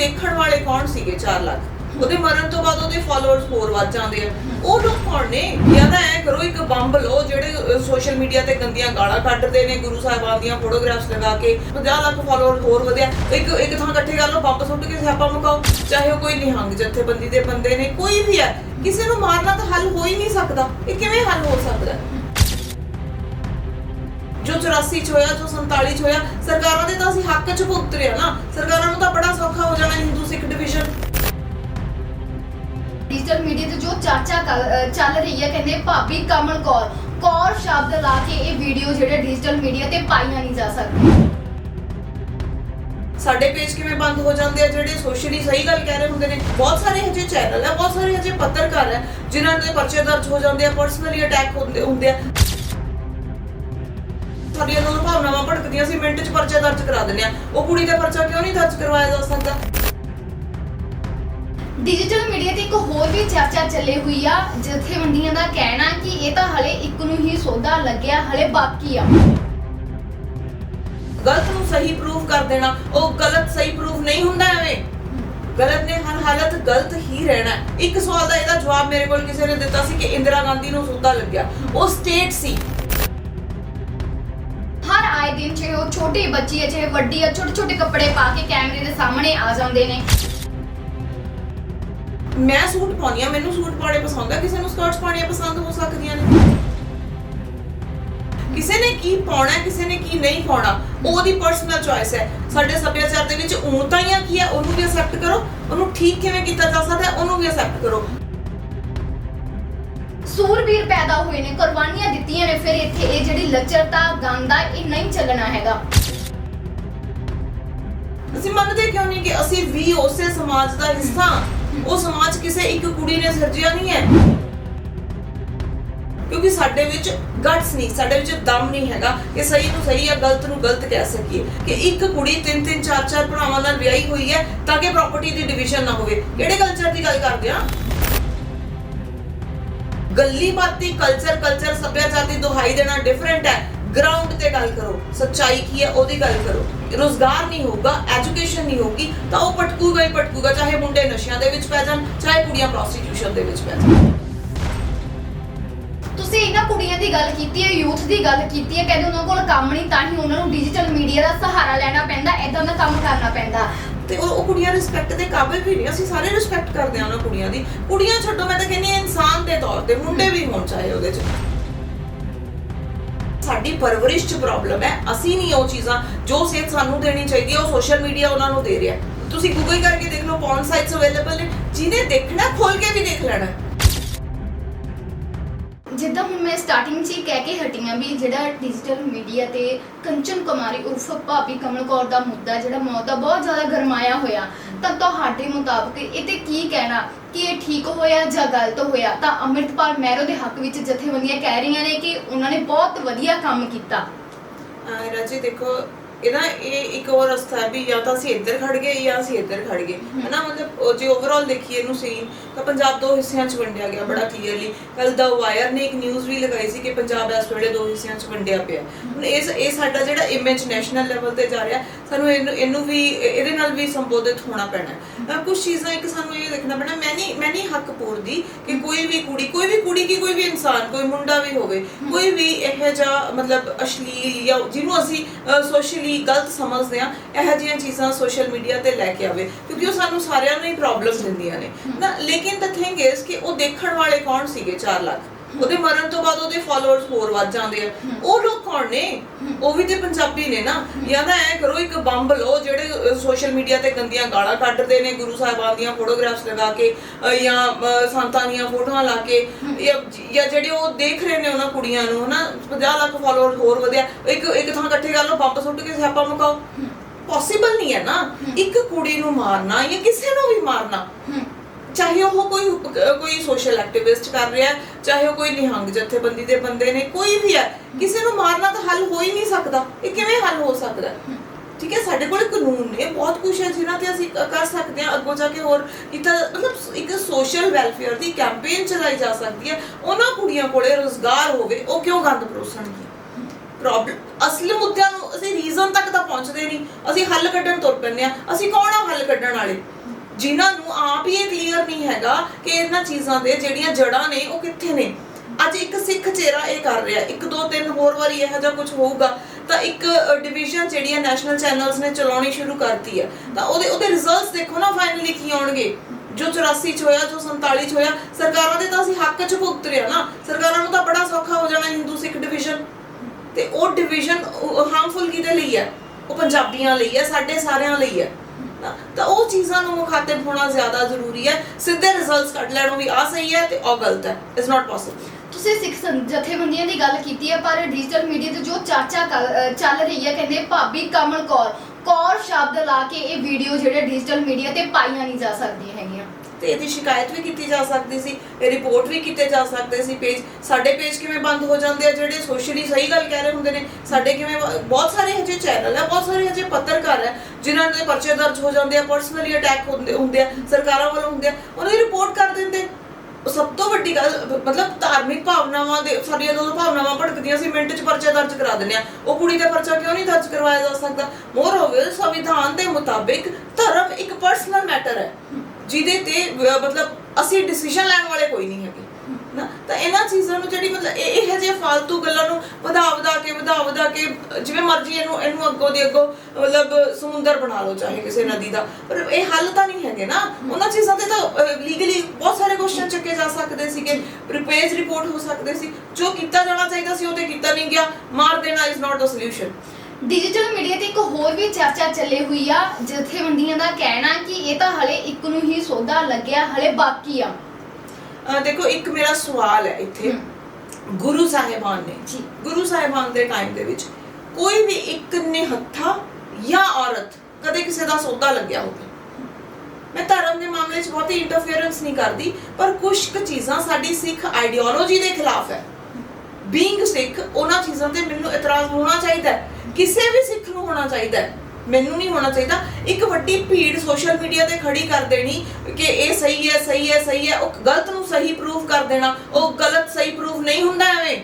ਦੇਖਣ ਵਾਲੇ ਕੌਣ ਸੀਗੇ 4 ਲੱਖ? ਉਹਦੇ ਮਰਨ ਤੋਂ ਬਾਅਦ ਉਹਦੇ ਫਾਲੋਅਰਸ ਹੋਰ ਵੱਧ ਜਾਂਦੇ ਆ। ਉਹ ਲੋਕ ਕੌਣ ਨੇ? ਜਾਂ ਤਾਂ ਐ ਕਰੋ, ਇੱਕ ਬੰਬ ਲਓ, ਜਿਹੜੇ ਸੋਸ਼ਲ ਮੀਡੀਆ ਤੇ ਗੰਦੀਆਂ ਗਾਲਾਂ ਕੱਢਦੇ ਨੇ, ਗੁਰੂ ਸਾਹਿਬਾਨ ਦੀਆਂ ਫੋਟੋਗ੍ਰਾਫਸ ਲਗਾ ਕੇ 50 ਲੱਖ ਫਾਲੋਅਰ ਹੋਰ ਵਧਿਆ। ਇੱਕ ਇੱਕ ਥਾਂ ਇਕੱਠੇ ਕਰ ਲਓ, ਬੰਬ ਸੁੱਟ ਕੇ ਸਿਆਪਾ ਮੁਕਾਓ। ਚਾਹੇ ਉਹ ਕੋਈ ਨਿਹੰਗ ਜਥੇਬੰਦੀ ਦੇ ਬੰਦੇ ਨੇ, ਕੋਈ ਵੀ ਹੈ। ਕਿਸੇ ਨੂੰ ਮਾਰਨਾ ਤਾਂ ਹੱਲ ਹੋ ਹੀ ਨਹੀਂ ਸਕਦਾ। ਇਹ ਕਿਵੇਂ ਹੱਲ ਹੋ ਸਕਦਾ? ਜੋ 84 ਚ ਹੋਇਆ ਜੋ 47 ਚ ਹੋਇਆ ਸਰਕਾਰਾਂ ਦੇ ਤਾਂ ਅਸੀਂ ਹੱਕ ਚ ਭੁਗਤ ਰਹੇ ਹਾਂ ਨਾ। ਸਰਕਾਰਾਂ ਨੂੰ ਤਾਂ ਬੜਾ ਸੌਖਾ ਹੋ ਜਾਣਾ Hindu Sikh division digital media ਤੇ ਜੋ ਚਾਚਾ ਚੱਲ ਰਹੀ ਹੈ ਕਹਿੰਦੇ ਭਾਬੀ ਕਮਲ ਕੌਰ। ਕੌਰ ਸ਼ਬਦ ਲਾ ਕੇ ਇਹ ਵੀਡੀਓ ਜਿਹੜੇ ਡਿਜੀਟਲ ਮੀਡੀਆ ਤੇ ਪਾਈਆਂ ਨਹੀਂ ਜਾ ਸਕਦੀਆਂ। ਸਾਡੇ ਪੇਜ ਕਿਵੇਂ ਬੰਦ ਹੋ ਜਾਂਦੇ ਆ ਜਿਹੜੇ ਸੋਸ਼ਲੀ ਸਹੀ ਗੱਲ ਕਹਿ ਰਹੇ ਹੁੰਦੇ ਨੇ ਬਹੁਤ ਸਾਰੇ ਹਜੇ ਚੈਨਲ ਆ ਬਹੁਤ ਸਾਰੇ ਹਜੇ ਪੱਤਰਕਾਰ ਆ ਜਿਨ੍ਹਾਂ ਦੇ ਪਰਚੇ ਦਰਜ ਹੋ ਜਾਂਦੇ ਆ ਪਰਸਨਲੀ ਅਟੈਕ ਹੁੰਦੇ ਹੁੰਦੇ ਆ। ਸਾਡੀਆਂ ਦੋਨੋਂ ਭਾਵਨਾਵਾਂ ਭੜਕਦੀਆਂ ਸੀ ਮਿੰਟ 'ਚ ਪਰਚਾ ਦਰਜ ਕਰਾ ਦਿੰਦੇ ਆ। ਉਹ ਕੁੜੀ ਦਾ ਪਰਚਾ ਕਿਉਂ ਨਹੀਂ ਦਰਜ ਕਰਵਾਇਆ ਜਾ ਸਕਦਾ? ਡਿਜੀਟਲ ਮੀਡੀਆ ਤੇ ਇੱਕ ਹੋਰ ਵੀ ਚਰਚਾ ਚੱਲੇ ਹੋਈ ਆ ਜਥੇਬੰਦੀਆਂ ਦਾ ਕਹਿਣਾ ਕਿ ਇਹ ਤਾਂ ਹਲੇ ਇੱਕ ਨੂੰ ਹੀ ਸੌਦਾ ਲੱਗਿਆ ਹਲੇ ਬਾਕੀ ਆ। ਗਲਤ ਨੂੰ ਸਹੀ ਪ੍ਰੂਫ ਕਰ ਦੇਣਾ ਉਹ ਗਲਤ ਸਹੀ ਪ੍ਰੂਫ ਨਹੀਂ ਹੁੰਦਾ ਐਵੇਂ। ਗਲਤ ਨੇ ਹਰ ਹਾਲਤ ਗਲਤ ਹੀ ਰਹਿਣਾ ਹੈ। ਇੱਕ ਸਵਾਲ ਦਾ ਇਹਦਾ ਜਵਾਬ ਮੇਰੇ ਕੋਲ ਕਿਸੇ ਨੇ ਦਿੱਤਾ ਸੀ ਕਿ ਇੰਦਰਾ ਗਾਂਧੀ ਨੂੰ ਸੌਦਾ ਲੱਗਿਆ। ਉਹ ਸਟੇਟ ਸੀ। ਆਏ ਦਿਨ ਚਾਹੇ ਉਹ ਛੋਟੀ ਬੱਚੀ ਹੈ, ਚਾਹੇ ਵੱਡੀ ਹੈ, ਛੋਟੇ ਛੋਟੇ ਕੱਪੜੇ ਪਾ ਕੇ ਕੈਮਰੇ ਦੇ ਸਾਹਮਣੇ ਆ ਜਾਂਦੇ ਨੇ। ਮੈਂ ਸੂਟ ਪਾਉਣੀ ਆ, ਮੈਨੂੰ ਸੂਟ ਪਾਉਣੇ ਪਸੰਦ ਆ, ਕਿਸੇ ਨੂੰ ਸਕਰਟਸ ਪਾਉਣੀਆਂ ਪਸੰਦ ਹੋ ਸਕਦੀਆਂ ਨੇ। ਕਿਸੇ ਨੇ ਕੀ ਪਾਉਣਾ, ਕਿਸੇ ਨੇ ਕੀ ਨਹੀਂ ਪਾਉਣਾ, ਉਹਦੀ ਪਰਸਨਲ ਚੋਇਸ ਹੈ। ਸਾਡੇ ਸੱਭਿਆਚਾਰ ਦੇ ਵਿੱਚ ਊਣਤਾਈਆਂ ਕੀ ਹੈ, ਉਹਨੂੰ ਵੀ ਅਸੈਪਟ ਕਰੋ, ਉਹਨੂੰ ਠੀਕ ਕਿਵੇਂ ਕੀਤਾ ਜਾ ਸਕਦਾ ਹੈ, ਉਹਨੂੰ ਵੀ ਅਸੈਪਟ ਕਰੋ। ਸੂਰਬੀਰ ਪੈਦਾ ਹੋਏ ਨੇ, ਕੁਰਬਾਨੀਆਂ ਦਿੱਤੀਆਂ ਨੇ, ਫਿਰ ਇੱਥੇ ਇਹ ਜਿਹੜੀ ਲੱਚਰਤਾ ਗੰਦਾ ਇਹ ਨਹੀਂ ਚੱਲਣਾ ਹੈਗਾ। ਅਸੀਂ ਮੰਨਦੇ ਕਿਉਂ ਨਹੀਂ ਕਿ ਅਸੀਂ ਵੀ ਉਸੇ ਸਮਾਜ ਦਾ ਹਿੱਸਾ ਹਾਂ। ਉਹ ਸਮਾਜ ਕਿਸੇ ਇੱਕ ਕੁੜੀ ਨੇ ਸਿਰਜਿਆ ਨਹੀਂ ਹੈ। ਕਿਉਂਕਿ ਸਾਡੇ ਵਿੱਚ ਗਟਸ ਨਹੀਂ, ਸਾਡੇ ਵਿੱਚ ਦਮ ਨਹੀਂ ਹੈਗਾ ਕਿ ਸਹੀ ਨੂੰ ਸਹੀ ਜਾਂ ਗਲਤ ਨੂੰ ਗਲਤ ਕਹਿ ਸਕੀਏ। ਕਿ ਇੱਕ ਕੁੜੀ ਤਿੰਨ ਤਿੰਨ, ਚਾਰ ਚਾਰ ਭਰਾਵਾਂ ਨਾਲ ਵਿਆਹੀ ਹੋਈ ਹੈ ਤਾਂ ਕਿ ਪ੍ਰਾਪਰਟੀ ਦੀ ਡਿਵੀਜ਼ਨ ਨਾ ਹੋਵੇ। ਕਿਹੜੇ ਕਲਚਰ ਦੀ ਗੱਲ ਕਰਦੇ ਆ ਗੱਲੀ ਬਾਤੀ ਕਲਚਰ ਕਲਚਰ ਸੱਭਿਆਚਾਰ ਦੀ ਦੁਹਾਈ ਦੇਣਾ ਡਿਫਰੈਂਟ ਹੈ ਗਰਾਊਂਡ ਤੇ ਗੱਲ ਕਰੋ ਸੱਚਾਈ ਕੀ ਹੈ ਉਹਦੀ ਗੱਲ ਕਰੋ ਰੋਜ਼ਗਾਰ ਨਹੀਂ ਹੋਊਗਾ ਐਜੂਕੇਸ਼ਨ ਨਹੀਂ ਹੋਊਗੀ ਤਾਂ ਉਹ ਪਟਕੂਗਾ ਹੀ ਪਟਕੂਗਾ ਚਾਹੇ ਮੁੰਡੇ ਨਸ਼ਿਆਂ ਦੇ ਵਿੱਚ ਪੈ ਜਾਣ ਚਾਹੇ ਕੁੜੀਆਂ ਪ੍ਰੋਸਟੀਟਿਊਸ਼ਨ ਦੇ ਵਿੱਚ ਪੈ ਜਾਣ ਤੁਸੀਂ ਇਹਨਾਂ ਕੁੜੀਆਂ ਦੀ ਗੱਲ ਕੀਤੀ ਹੈ ਯੂਥ ਦੀ ਗੱਲ ਕੀਤੀ ਹੈ ਕਹਿੰਦੇ ਉਹਨਾਂ ਕੋਲ ਕੰਮ ਨਹੀਂ ਤਾਂ ਹੀ ਉਹਨਾਂ ਨੂੰ ਡਿਜੀਟਲ ਮੀਡੀਆ ਦਾ ਸਹਾਰਾ ਲੈਣਾ ਪੈਂਦਾ ਐਦਾਂ ਦਾ ਕੰਮ ਕਰਨਾ ਪੈਂਦਾ ਤੇ ਉਹ ਕੁੜੀਆਂ ਰਿਸਪੈਕਟ ਦੇ ਕਾਬਿਲ ਵੀ ਨਹੀਂ। ਅਸੀਂ ਸਾਰੇ ਰਿਸਪੈਕਟ ਕਰਦੇ ਹਾਂ ਉਹਨਾਂ ਕੁੜੀਆਂ ਦੀ। ਕੁੜੀਆਂ ਛੱਡੋ, ਮੈਂ ਤਾਂ ਕਹਿੰਦੀ ਹਾਂ ਇਨਸਾਨ ਦੇ ਤੌਰ ਤੇ ਮੁੰਡੇ ਵੀ ਹੋਣ ਚਾਹੇ ਉਹਦੇ ਚ। ਸਾਡੀ ਪਰਵਰਿਸ਼ ਚ ਪ੍ਰੋਬਲਮ ਹੈ। ਅਸੀਂ ਨਹੀਂ ਉਹ ਚੀਜ਼ਾਂ ਜੋ ਸੇਧ ਸਾਨੂੰ ਦੇਣੀ ਚਾਹੀਦੀ ਹੈ, ਉਹ ਸੋਸ਼ਲ ਮੀਡੀਆ ਉਹਨਾਂ ਨੂੰ ਦੇ ਰਿਹਾ ਤੁਸੀਂ ਗੂਗਲ ਕਰਕੇ ਦੇਖ ਲਓ ਪੌਰਨ ਸਾਈਟਸ ਅਵੇਲੇਬਲ ਨੇ? ਜਿਹਨੇ ਦੇਖਣਾ ਖੋਲ ਕੇ ਵੀ ਦੇਖ ਲੈਣਾ ਜਿੱਦਾਂ ਹੁਣ ਮੈਂ ਸਟਾਰਟਿੰਗ 'ਚ ਹੀ ਕਹਿ ਕੇ ਹਟੀ ਹਾਂ ਵੀ ਜਿਹੜਾ ਡਿਜੀਟਲ ਮੀਡੀਆ ਤੇ ਕੰਚਨ ਕੁਮਾਰੀ ਉਰਫ ਭਾਬੀ ਕਮਲ ਕੌਰ ਦਾ ਮੁੱਦਾ ਜਿਹੜਾ ਮੌਤ ਦਾ ਬਹੁਤ ਜ਼ਿਆਦਾ ਗਰਮਾਇਆ ਹੋਇਆ, ਤਾਂ ਤੁਹਾਡੇ ਮੁਤਾਬਕ ਇਹ ਤੇ ਕੀ ਕਹਿਣਾ? ਕਿ ਇਹ ਠੀਕ ਹੋਇਆ ਜਾਂ ਗਲਤ ਹੋਇਆ? ਤਾਂ ਅੰਮ੍ਰਿਤਪਾਲ ਮਹਿਰੋ ਦੇ ਹੱਕ ਵਿੱਚ ਜਥੇਬੰਦੀਆਂ ਕਹਿ ਰਹੀਆਂ ਨੇ ਕਿ ਉਹਨਾਂ ਨੇ ਬਹੁਤ ਵਧੀਆ ਕੰਮ ਕੀਤਾ। ਅਹ ਰਾਜੀ ਦੇਖੋ ਇਹਦਾ ਇਹ ਇੱਕ ਹੋਰ ਰਸਤਾ ਹੈ ਵੀ ਜਾਂ ਤਾਂ ਅਸੀਂ ਇੱਧਰ ਖੜ ਗਏ ਜਾਂ ਅਸੀਂ ਇੱਧਰ ਖੜ ਗਏ। ਹਨਾ ਮਤਲਬ ਉਹ ਜੇ ਓਵਰਆਲ ਦੇਖੀਏ ਇਹਨੂੰ ਸੀਨ ਤਾਂ ਪੰਜਾਬ ਦੋ ਹਿੱਸਿਆਂ 'ਚ ਵੰਡਿਆ ਗਿਆ ਬੜਾ ਕਲੀਅਰਲੀ ਕੱਲ ਦਾ ਵਾਇਰ ਨੇ ਇੱਕ ਨਿਊਜ਼ ਵੀ ਲਗਾਈ ਸੀ ਕਿ ਪੰਜਾਬ ਇਸ ਵੇਲੇ ਦੋ ਹਿੱਸਿਆਂ 'ਚ ਵੰਡਿਆ ਪਿਆ। ਹੁਣ ਇਸ ਇਹ ਸਾਡਾ ਜਿਹੜਾ ਇਮੇਜ ਨੈਸ਼ਨਲ ਲੈਵਲ ਤੇ ਜਾ ਰਿਹਾ ਸਾਨੂੰ ਇਹਨੂੰ ਇਹਨੂੰ ਵੀ ਇਹਦੇ ਨਾਲ ਵੀ ਸੰਬੋਧਿਤ ਹੋਣਾ ਪੈਣਾ। ਕੁਝ ਚੀਜ਼ਾਂ ਇੱਕ ਸਾਨੂੰ ਇਹ ਦੇਖਣਾ ਪੈਣਾ ਮੈਂ ਨਹੀਂ ਮੈਂ ਨਹੀਂ ਹੱਕ ਪੂਰਦੀ ਕਿ ਕੋਈ ਵੀ ਕੁੜੀ ਕੋਈ ਵੀ ਕੁੜੀ ਕੀ ਕੋਈ ਵੀ ਇਨਸਾਨ ਕੋਈ ਮੁੰਡਾ ਵੀ ਹੋਵੇ ਕੋਈ ਵੀ ਇਹ ਜਿਹਾ ਮਤਲਬ ਅਸ਼ਲੀਲ ਜਾਂ ਜਿਹਨੂੰ ਅਸੀਂ ਸੋਸ਼ਲੀ ਗਲਤ ਸਮਝਦੇ ਆ ਇਹੋ ਜਿਹੀਆਂ ਚੀਜ਼ਾਂ ਸੋਸ਼ਲ ਮੀਡੀਆ ਤੇ ਲੈ ਕੇ ਆਵੇ ਕਿਉਂਕਿ ਉਹ ਸਾਨੂੰ ਸਾਰਿਆਂ ਨੂੰ ਹੀ ਪ੍ਰੋਬਲਮ ਦਿੰਦੀਆਂ ਨੇ। ਨਾ ਲੇਕਿਨ ਦ ਥਿੰਗ ਇਜ਼ ਕਿ ਉਹ ਦੇਖਣ ਵਾਲੇ ਕੌਣ ਸੀਗੇ 4 ਲੱਖ? ਉਹਦੇ ਮਰਨ ਤੋਂ ਬਾਅਦ ਉਹਦੇ ਫਾਲੋਅਰਸ ਹੋਰ ਵੱਧ ਜਾਂਦੇ ਆ। ਉਹ ਲੋਕ ਕੌਣ ਨੇ? ਉਹ ਵੀ ਤੇ ਪੰਜਾਬੀ ਨੇ ਨਾ। ਜਾਂ ਤਾਂ ਐ ਕਰੋ ਇੱਕ ਬੰਬ ਲਓ ਜਿਹੜੇ ਸੋਸ਼ਲ ਮੀਡੀਆ ਤੇ ਗੰਦੀਆਂ ਗਾਲਾਂ ਕੱਢਦੇ ਨੇ ਗੁਰੂ ਸਾਹਿਬਾਨ ਦੀਆਂ ਫੋਟੋਗ੍ਰਾਫਸ ਲਗਾ ਕੇ ਜਾਂ ਸੰਤਾਂ ਦੀਆਂ ਫੋਟੋਆਂ ਲਾ ਕੇ ਜਾਂ ਜਿਹੜੇ ਉਹ ਦੇਖ ਰਹੇ ਨੇ ਉਹਨਾਂ ਕੁੜੀਆਂ ਨੂੰ ਹਨਾ? 50 ਲੱਖ ਫਾਲੋਅਰ ਹੋਰ ਵਧਿਆ। ਇੱਕ ਇੱਕ ਥਾਂ ਇਕੱਠੇ ਕਰ ਲਓ ਬੰਬ ਸੁੱਟ ਕੇ ਸਿਆਪਾ ਮੁਕਾਓ। ਪੋਸੀਬਲ ਨਹੀਂ ਹੈ ਨਾ। ਇੱਕ ਕੁੜੀ ਨੂੰ ਮਾਰਨਾ ਜਾਂ ਕਿਸੇ ਨੂੰ ਵੀ ਮਾਰਨਾ। ਚਾਹੇ ਉਹ ਕੋਈ ਕੋਈ ਸੋਸ਼ਲ ਐਕਟਿਵਿਸਟ ਕਰ ਰਿਹਾ ਹੈ, ਚਾਹੇ ਉਹ ਕੋਈ ਨਿਹੰਗ ਜਥੇਬੰਦੀ ਦੇ ਬੰਦੇ ਨੇ, ਕੋਈ ਵੀ ਹੈ, ਕਿਸੇ ਨੂੰ ਮਾਰਨਾ ਤਾਂ ਹੱਲ ਹੋ ਹੀ ਨਹੀਂ ਸਕਦਾ। ਇਹ ਕਿਵੇਂ ਹੱਲ ਹੋ ਸਕਦਾ ਠੀਕ ਹੈ, ਸਾਡੇ ਕੋਲ ਕਾਨੂੰਨ ਨੇ, ਬਹੁਤ ਕੁਝ ਹੈ ਜਿਨ੍ਹਾਂ ਤੇ ਅਸੀਂ ਕਰ ਸਕਦੇ ਹਾਂ, ਅੱਗੋਂ ਜਾ ਕੇ ਹੋਰ ਕੀਤਾ, ਮਤਲਬ ਇੱਕ ਸੋਸ਼ਲ ਵੈਲਫੇਅਰ ਦੀ ਕੈਂਪੇਨ ਚਲਾਈ ਜਾ ਸਕਦੀ ਹੈ। ਉਹਨਾਂ ਕੁੜੀਆਂ ਕੋਲੇ ਰੋਜ਼ਗਾਰ ਹੋਵੇ, ਉਹ ਕਿਉਂ ਗੰਦ ਪਰੋਸਣਗੇ? ਪ੍ਰੋਬਲਮ ਅਸਲੀ ਮੁੱਦਿਆਂ ਨੂੰ ਅਸੀਂ ਰੀਜ਼ਨ ਤੱਕ ਤਾਂ ਪਹੁੰਚਦੇ ਨਹੀਂ। ਅਸੀਂ ਹੱਲ ਕੱਢਣ ਤੁਰ ਪੈਂਦੇ ਆ ਅਸੀਂ ਕੌਣ ਆ ਹੱਲ ਕੱਢਣ ਵਾਲੇ? ਜਿਨ੍ਹਾਂ ਨੂੰ ਆਪ ਹੀ ਇਹ ਕਲੀਅਰ ਨਹੀਂ ਹੈਗਾ ਕਿ ਇਹਨਾਂ ਚੀਜ਼ਾਂ ਦੇ ਜਿਹੜੀਆਂ ਜੜਾਂ ਨੇ ਉਹ ਕਿੱਥੇ ਨੇ। ਅੱਜ ਇੱਕ ਸਿੱਖ ਚਿਹਰਾ ਇਹ ਕਰ ਰਿਹਾ, ਇੱਕ ਦੋ ਤਿੰਨ ਹੋਰ ਵਾਰੀ ਇਹੋ ਜਿਹਾ ਕੁਝ ਹੋਊਗਾ, ਤਾਂ ਇੱਕ ਡਿਵੀਜ਼ਨ ਜਿਹੜੀ ਹੈ ਨੈਸ਼ਨਲ ਚੈਨਲਸ ਨੇ ਚਲਾਉਣੀ ਸ਼ੁਰੂ ਕਰਤੀ ਹੈ। ਤਾਂ ਉਹਦੇ ਉਹਦੇ ਰਿਜ਼ਲਟਸ ਦੇਖੋ ਨਾ ਫਾਈਨਲੀ ਕੀ ਆਉਣਗੇ। ਜੋ 84 ਚ ਹੋਇਆ, ਜੋ 47 ਚ ਹੋਇਆ, ਸਰਕਾਰਾਂ ਦੇ ਤਾਂ ਅਸੀਂ ਹੱਕ ਚ ਭੁਗਤ ਰਹੇ ਨਾ। ਸਰਕਾਰਾਂ ਨੂੰ ਤਾਂ ਬੜਾ ਸੌਖਾ ਹੋ ਜਾਣਾ ਹਿੰਦੂ ਸਿੱਖ ਡਿਵੀਜ਼ਨ ਤੇ ਉਹ ਡਿਵੀਜ਼ਨ ਹਾਰਮਫੁਲ ਕਿਹਦੇ ਲਈ ਹੈ? ਉਹ ਪੰਜਾਬੀਆਂ ਲਈ ਹੈ, ਸਾਡੇ ਸਾਰਿਆਂ ਲਈ ਹੈ। ਨਾ, ਤਾਂ ਉਹ ਚੀਜ਼ਾਂ ਨੂੰ ਮੁਖਾਤਿਬ ਹੋਣਾ ਜ਼ਿਆਦਾ ਜ਼ਰੂਰੀ ਹੈ। ਸਿੱਧੇ ਰਿਜ਼ਲਟਸ ਕੱਢ ਲੈਣੋਂ ਵੀ ਆ ਸਹੀ ਹੈ ਤੇ ਉਹ ਗਲਤ ਹੈ। ਇਟਸ ਨਾਟ ਪੋਸੀਬਲ ਤੁਸੀਂ ਸਿੱਖ ਜਥੇਬੰਦੀਆਂ ਦੀ ਗੱਲ ਕੀਤੀ ਹੈ ਪਰ ਡਿਜੀਟਲ ਮੀਡੀਆ ਤੇ ਜੋ ਚਾਚਾ ਚੱਲ ਰਹੀ ਹੈ ਕਹਿੰਦੇ ਭਾਬੀ ਕਮਲ ਕੌਰ ਕੌਰ ਸ਼ਬਦ ਲਾ ਕੇ ਇਹ ਵੀਡੀਓ ਜਿਹੜੇ ਡਿਜੀਟਲ ਮੀਡੀਆ ਤੇ ਪਾਈਆਂ ਨਹੀਂ ਜਾ ਸਕਦੀਆਂ ਹੈਗੀਆਂ। ਤੇ ਇਹਦੀ ਸ਼ਿਕਾਇਤ ਵੀ ਕੀਤੀ ਜਾ ਸਕਦੀ ਸੀ, ਇਹ ਰਿਪੋਰਟ ਵੀ ਕੀਤੇ ਜਾ ਸਕਦੇ ਸੀ ਪੇਜ ਸਾਡੇ ਪੇਜ ਕਿਵੇਂ ਬੰਦ ਹੋ ਜਾਂਦੇ ਆ? ਜਿਹੜੇ ਸੋਸ਼ਲੀ ਸਹੀ ਗੱਲ ਕਹਿ ਰਹੇ ਹੁੰਦੇ ਨੇ, ਸਾਡੇ ਕਿਵੇਂ ਬਹੁਤ ਸਾਰੇ ਹਜੇ ਚੈਨਲ ਹੈ ਬਹੁਤ ਸਾਰੇ ਹਜੇ ਪੱਤਰਕਾਰ ਹੈ ਜਿਨ੍ਹਾਂ ਦੇ ਪਰਚੇ ਦਰਜ ਹੋ ਜਾਂਦੇ ਆ ਪਰਸਨਲੀ ਅਟੈਕ ਹੁੰਦੇ ਹੁੰਦੇ ਆ, ਸਰਕਾਰਾਂ ਵੱਲੋਂ ਹੁੰਦੇ ਆ, ਉਹਨਾਂ ਦੀ ਰਿਪੋਰਟ ਕਰ ਦਿੰਦੇ। ਸਭ ਤੋਂ ਵੱਡੀ ਗੱਲ, ਮਤਲਬ ਧਾਰਮਿਕ ਭਾਵਨਾਵਾਂ ਦੇ, ਸਾਡੀਆਂ ਜਦੋਂ ਭਾਵਨਾਵਾਂ ਭੜਕਦੀਆਂ ਸੀ, ਮਿੰਟ 'ਚ ਪਰਚਾ ਦਰਜ ਕਰਾ ਦਿੰਦੇ ਆ। ਉਹ ਕੁੜੀ ਦਾ ਪਰਚਾ ਕਿਉਂ ਨਹੀਂ ਦਰਜ ਕਰਵਾਇਆ ਜਾ ਸਕਦਾ? ਮੋਰ ਹੋਵੇ ਸੰਵਿਧਾਨ ਦੇ ਮੁਤਾਬਿਕ ਧਰਮ ਇੱਕ ਪਰਸਨਲ ਮੈਟਰ ਹੈ। ਜਿਹਦੇ ਤੇ ਮਤਲਬ ਅਸੀਂ ਡਿਸੀਜਨ ਲੈਣ ਵਾਲੇ ਕੋਈ ਨਹੀਂ ਹੈਗੇ, ਨਾ? ਤਾਂ ਇਹਨਾਂ ਚੀਜ਼ਾਂ ਨੂੰ ਜਿਹੜੀ ਮਤਲਬ ਇਹ ਇਹ ਜਿਹੇ ਫालतू ਗੱਲਾਂ ਨੂੰ ਵਧਾ ਵਧਾ ਕੇ, ਵਧਾ ਵਧਾ ਕੇ ਜਿਵੇਂ ਮਰਜ਼ੀ ਇਹਨੂੰ ਇਹਨੂੰ ਅੱਗੋਂ ਦੀ ਅੱਗੋਂ, ਮਤਲਬ ਸਮੁੰਦਰ ਬਣਾ ਲਓ ਚਾਹੇ ਕਿਸੇ ਨਦੀ ਦਾ। ਪਰ ਇਹ ਹੱਲ ਤਾਂ ਨਹੀਂ ਹੈਗੇ ਨਾ। ਉਹਨਾਂ ਚੀਜ਼ਾਂ ਤੇ ਤਾਂ ਲੀਗਲੀ ਬਹੁਤ ਸਾਰੇ ਕੁਐਸਚਨ ਚੱਕੇ ਜਾ ਸਕਦੇ ਸੀਗੇ। ਪੇਜ ਰਿਪੋਰਟ ਹੋ ਸਕਦੇ ਸੀ। ਜੋ ਕੀਤਾ ਜਾਣਾ ਚਾਹੀਦਾ ਸੀ, ਉਹ ਤੇ ਕੀਤਾ ਨਹੀਂ ਗਿਆ। ਮਾਰ ਦੇਣਾ is not the solution digital media ਤੇ ਇੱਕ ਹੋਰ ਵੀ ਚਰਚਾ ਚੱਲੇ ਹੋਈ ਆ ਜਥੇਬੰਦੀਆਂ ਦਾ ਕਹਿਣਾ ਕਿ ਇਹ ਤਾਂ ਹਲੇ ਇੱਕ ਨੂੰ ਹੀ ਸੌਦਾ ਲੱਗਿਆ ਹਲੇ ਬਾਕੀ ਆ। ਅਹ ਦੇਖੋ ਇੱਕ ਮੇਰਾ ਸਵਾਲ ਹੈ ਇੱਥੇ। ਗੁਰੂ ਸਾਹਿਬਾਨ ਨੇ ਜੀ। ਗੁਰੂ ਸਾਹਿਬਾਨ ਦੇ ਟਾਈਮ ਦੇ ਵਿੱਚ ਕੋਈ ਵੀ ਇੱਕ ਨਿਹੱਥਾ ਜਾਂ ਔਰਤ ਕਦੇ ਕਿਸੇ ਦਾ ਸੌਦਾ ਲੱਗਿਆ ਹੋਵੇ। ਮੈਂ ਧਰਮ ਦੇ ਮਾਮਲੇ 'ਚ ਬਹੁਤੀ ਇੰਟਰਫੇਰੈਂਸ ਨਹੀਂ ਕਰਦੀ ਪਰ ਕੁਝ ਕੁ ਚੀਜ਼ਾਂ ਸਾਡੀ ਸਿੱਖ ਆਈਡੀਓਲੋਜੀ ਦੇ ਖਿਲਾਫ ਹੈ। ਬੀਇੰਗ ਸਿੱਖ ਉਹਨਾਂ ਚੀਜ਼ਾਂ ਤੇ ਮੈਨੂੰ ਇਤਰਾਜ਼ ਹੋਣਾ ਚਾਹੀਦਾ ਹੈ। ਕਿਸੇ ਵੀ ਸਿੱਖ ਨੂੰ ਹੋਣਾ ਚਾਹੀਦਾ ਹੈ। ਮੈਨੂੰ ਨਹੀਂ ਹੋਣਾ ਚਾਹੀਦਾ। ਇੱਕ ਵੱਡੀ ਭੀੜ ਸੋਸ਼ਲ ਮੀਡੀਆ ਤੇ ਖੜੀ ਕਰ ਦੇਣੀ ਕਿ ਇਹ ਸਹੀ ਹੈ ਸਹੀ ਹੈ ਸਹੀ ਹੈ ਉਹ ਗਲਤ ਨੂੰ ਸਹੀ ਪ੍ਰੂਫ ਕਰ ਦੇਣਾ। ਉਹ ਗਲਤ ਸਹੀ ਪ੍ਰੂਫ ਨਹੀਂ ਹੁੰਦਾ ਐਵੇਂ।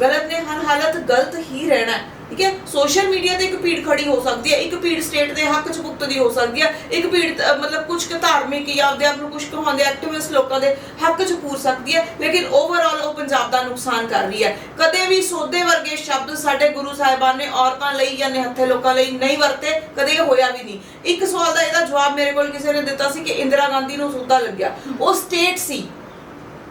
ਗਲਤ ਨੇ ਹਰ ਹਾਲਤ ਗਲਤ ਹੀ ਰਹਿਣਾ ਠੀਕ ਹੈ? ਸੋਸ਼ਲ ਮੀਡੀਆ ਤੇ ਇੱਕ ਭੀੜ ਖੜੀ ਹੋ ਸਕਦੀ ਹੈ, ਇੱਕ ਭੀੜ ਸਟੇਟ ਦੇ ਹੱਕ ਚ ਭੁਗਤਦੀ ਹੋ ਸਕਦੀ ਹੈ, ਇੱਕ ਭੀੜ ਮਤਲਬ ਕੁਝ ਕੁ ਧਾਰਮਿਕ ਜਾਂ ਆਪਦੇ ਆਪ ਨੂੰ ਕੁਝ ਕਹਾਉਂਦੇ ਐਕਟਿਵਿਸਟ ਲੋਕਾਂ ਦੇ ਹੱਕ ਚ ਪੂਰ ਸਕਦੀ ਹੈ, ਲੇਕਿਨ ਓਵਰਆਲ ਉਹ ਪੰਜਾਬ ਦਾ ਨੁਕਸਾਨ ਕਰ ਰਹੀ ਹੈ। ਕਦੇ ਵੀ ਸੋਧੇ ਵਰਗੇ ਸ਼ਬਦ ਸਾਡੇ ਗੁਰੂ ਸਾਹਿਬਾਨ ਨੇ ਔਰਤਾਂ ਲਈ ਜਾਂ ਨਿਹੱਥੇ ਲੋਕਾਂ ਲਈ ਨਹੀਂ ਵਰਤੇ, ਕਦੇ ਹੋਇਆ ਵੀ ਨਹੀਂ। ਇੱਕ ਸਵਾਲ ਦਾ ਇਹਦਾ ਜਵਾਬ ਮੇਰੇ ਕੋਲ ਕਿਸੇ ਨੇ ਦਿੱਤਾ ਸੀ ਕਿ ਇੰਦਰਾ ਗਾਂਧੀ ਨੂੰ ਸੋਧਾ ਲੱਗਿਆ। ਉਹ ਸਟੇਟ ਸੀ।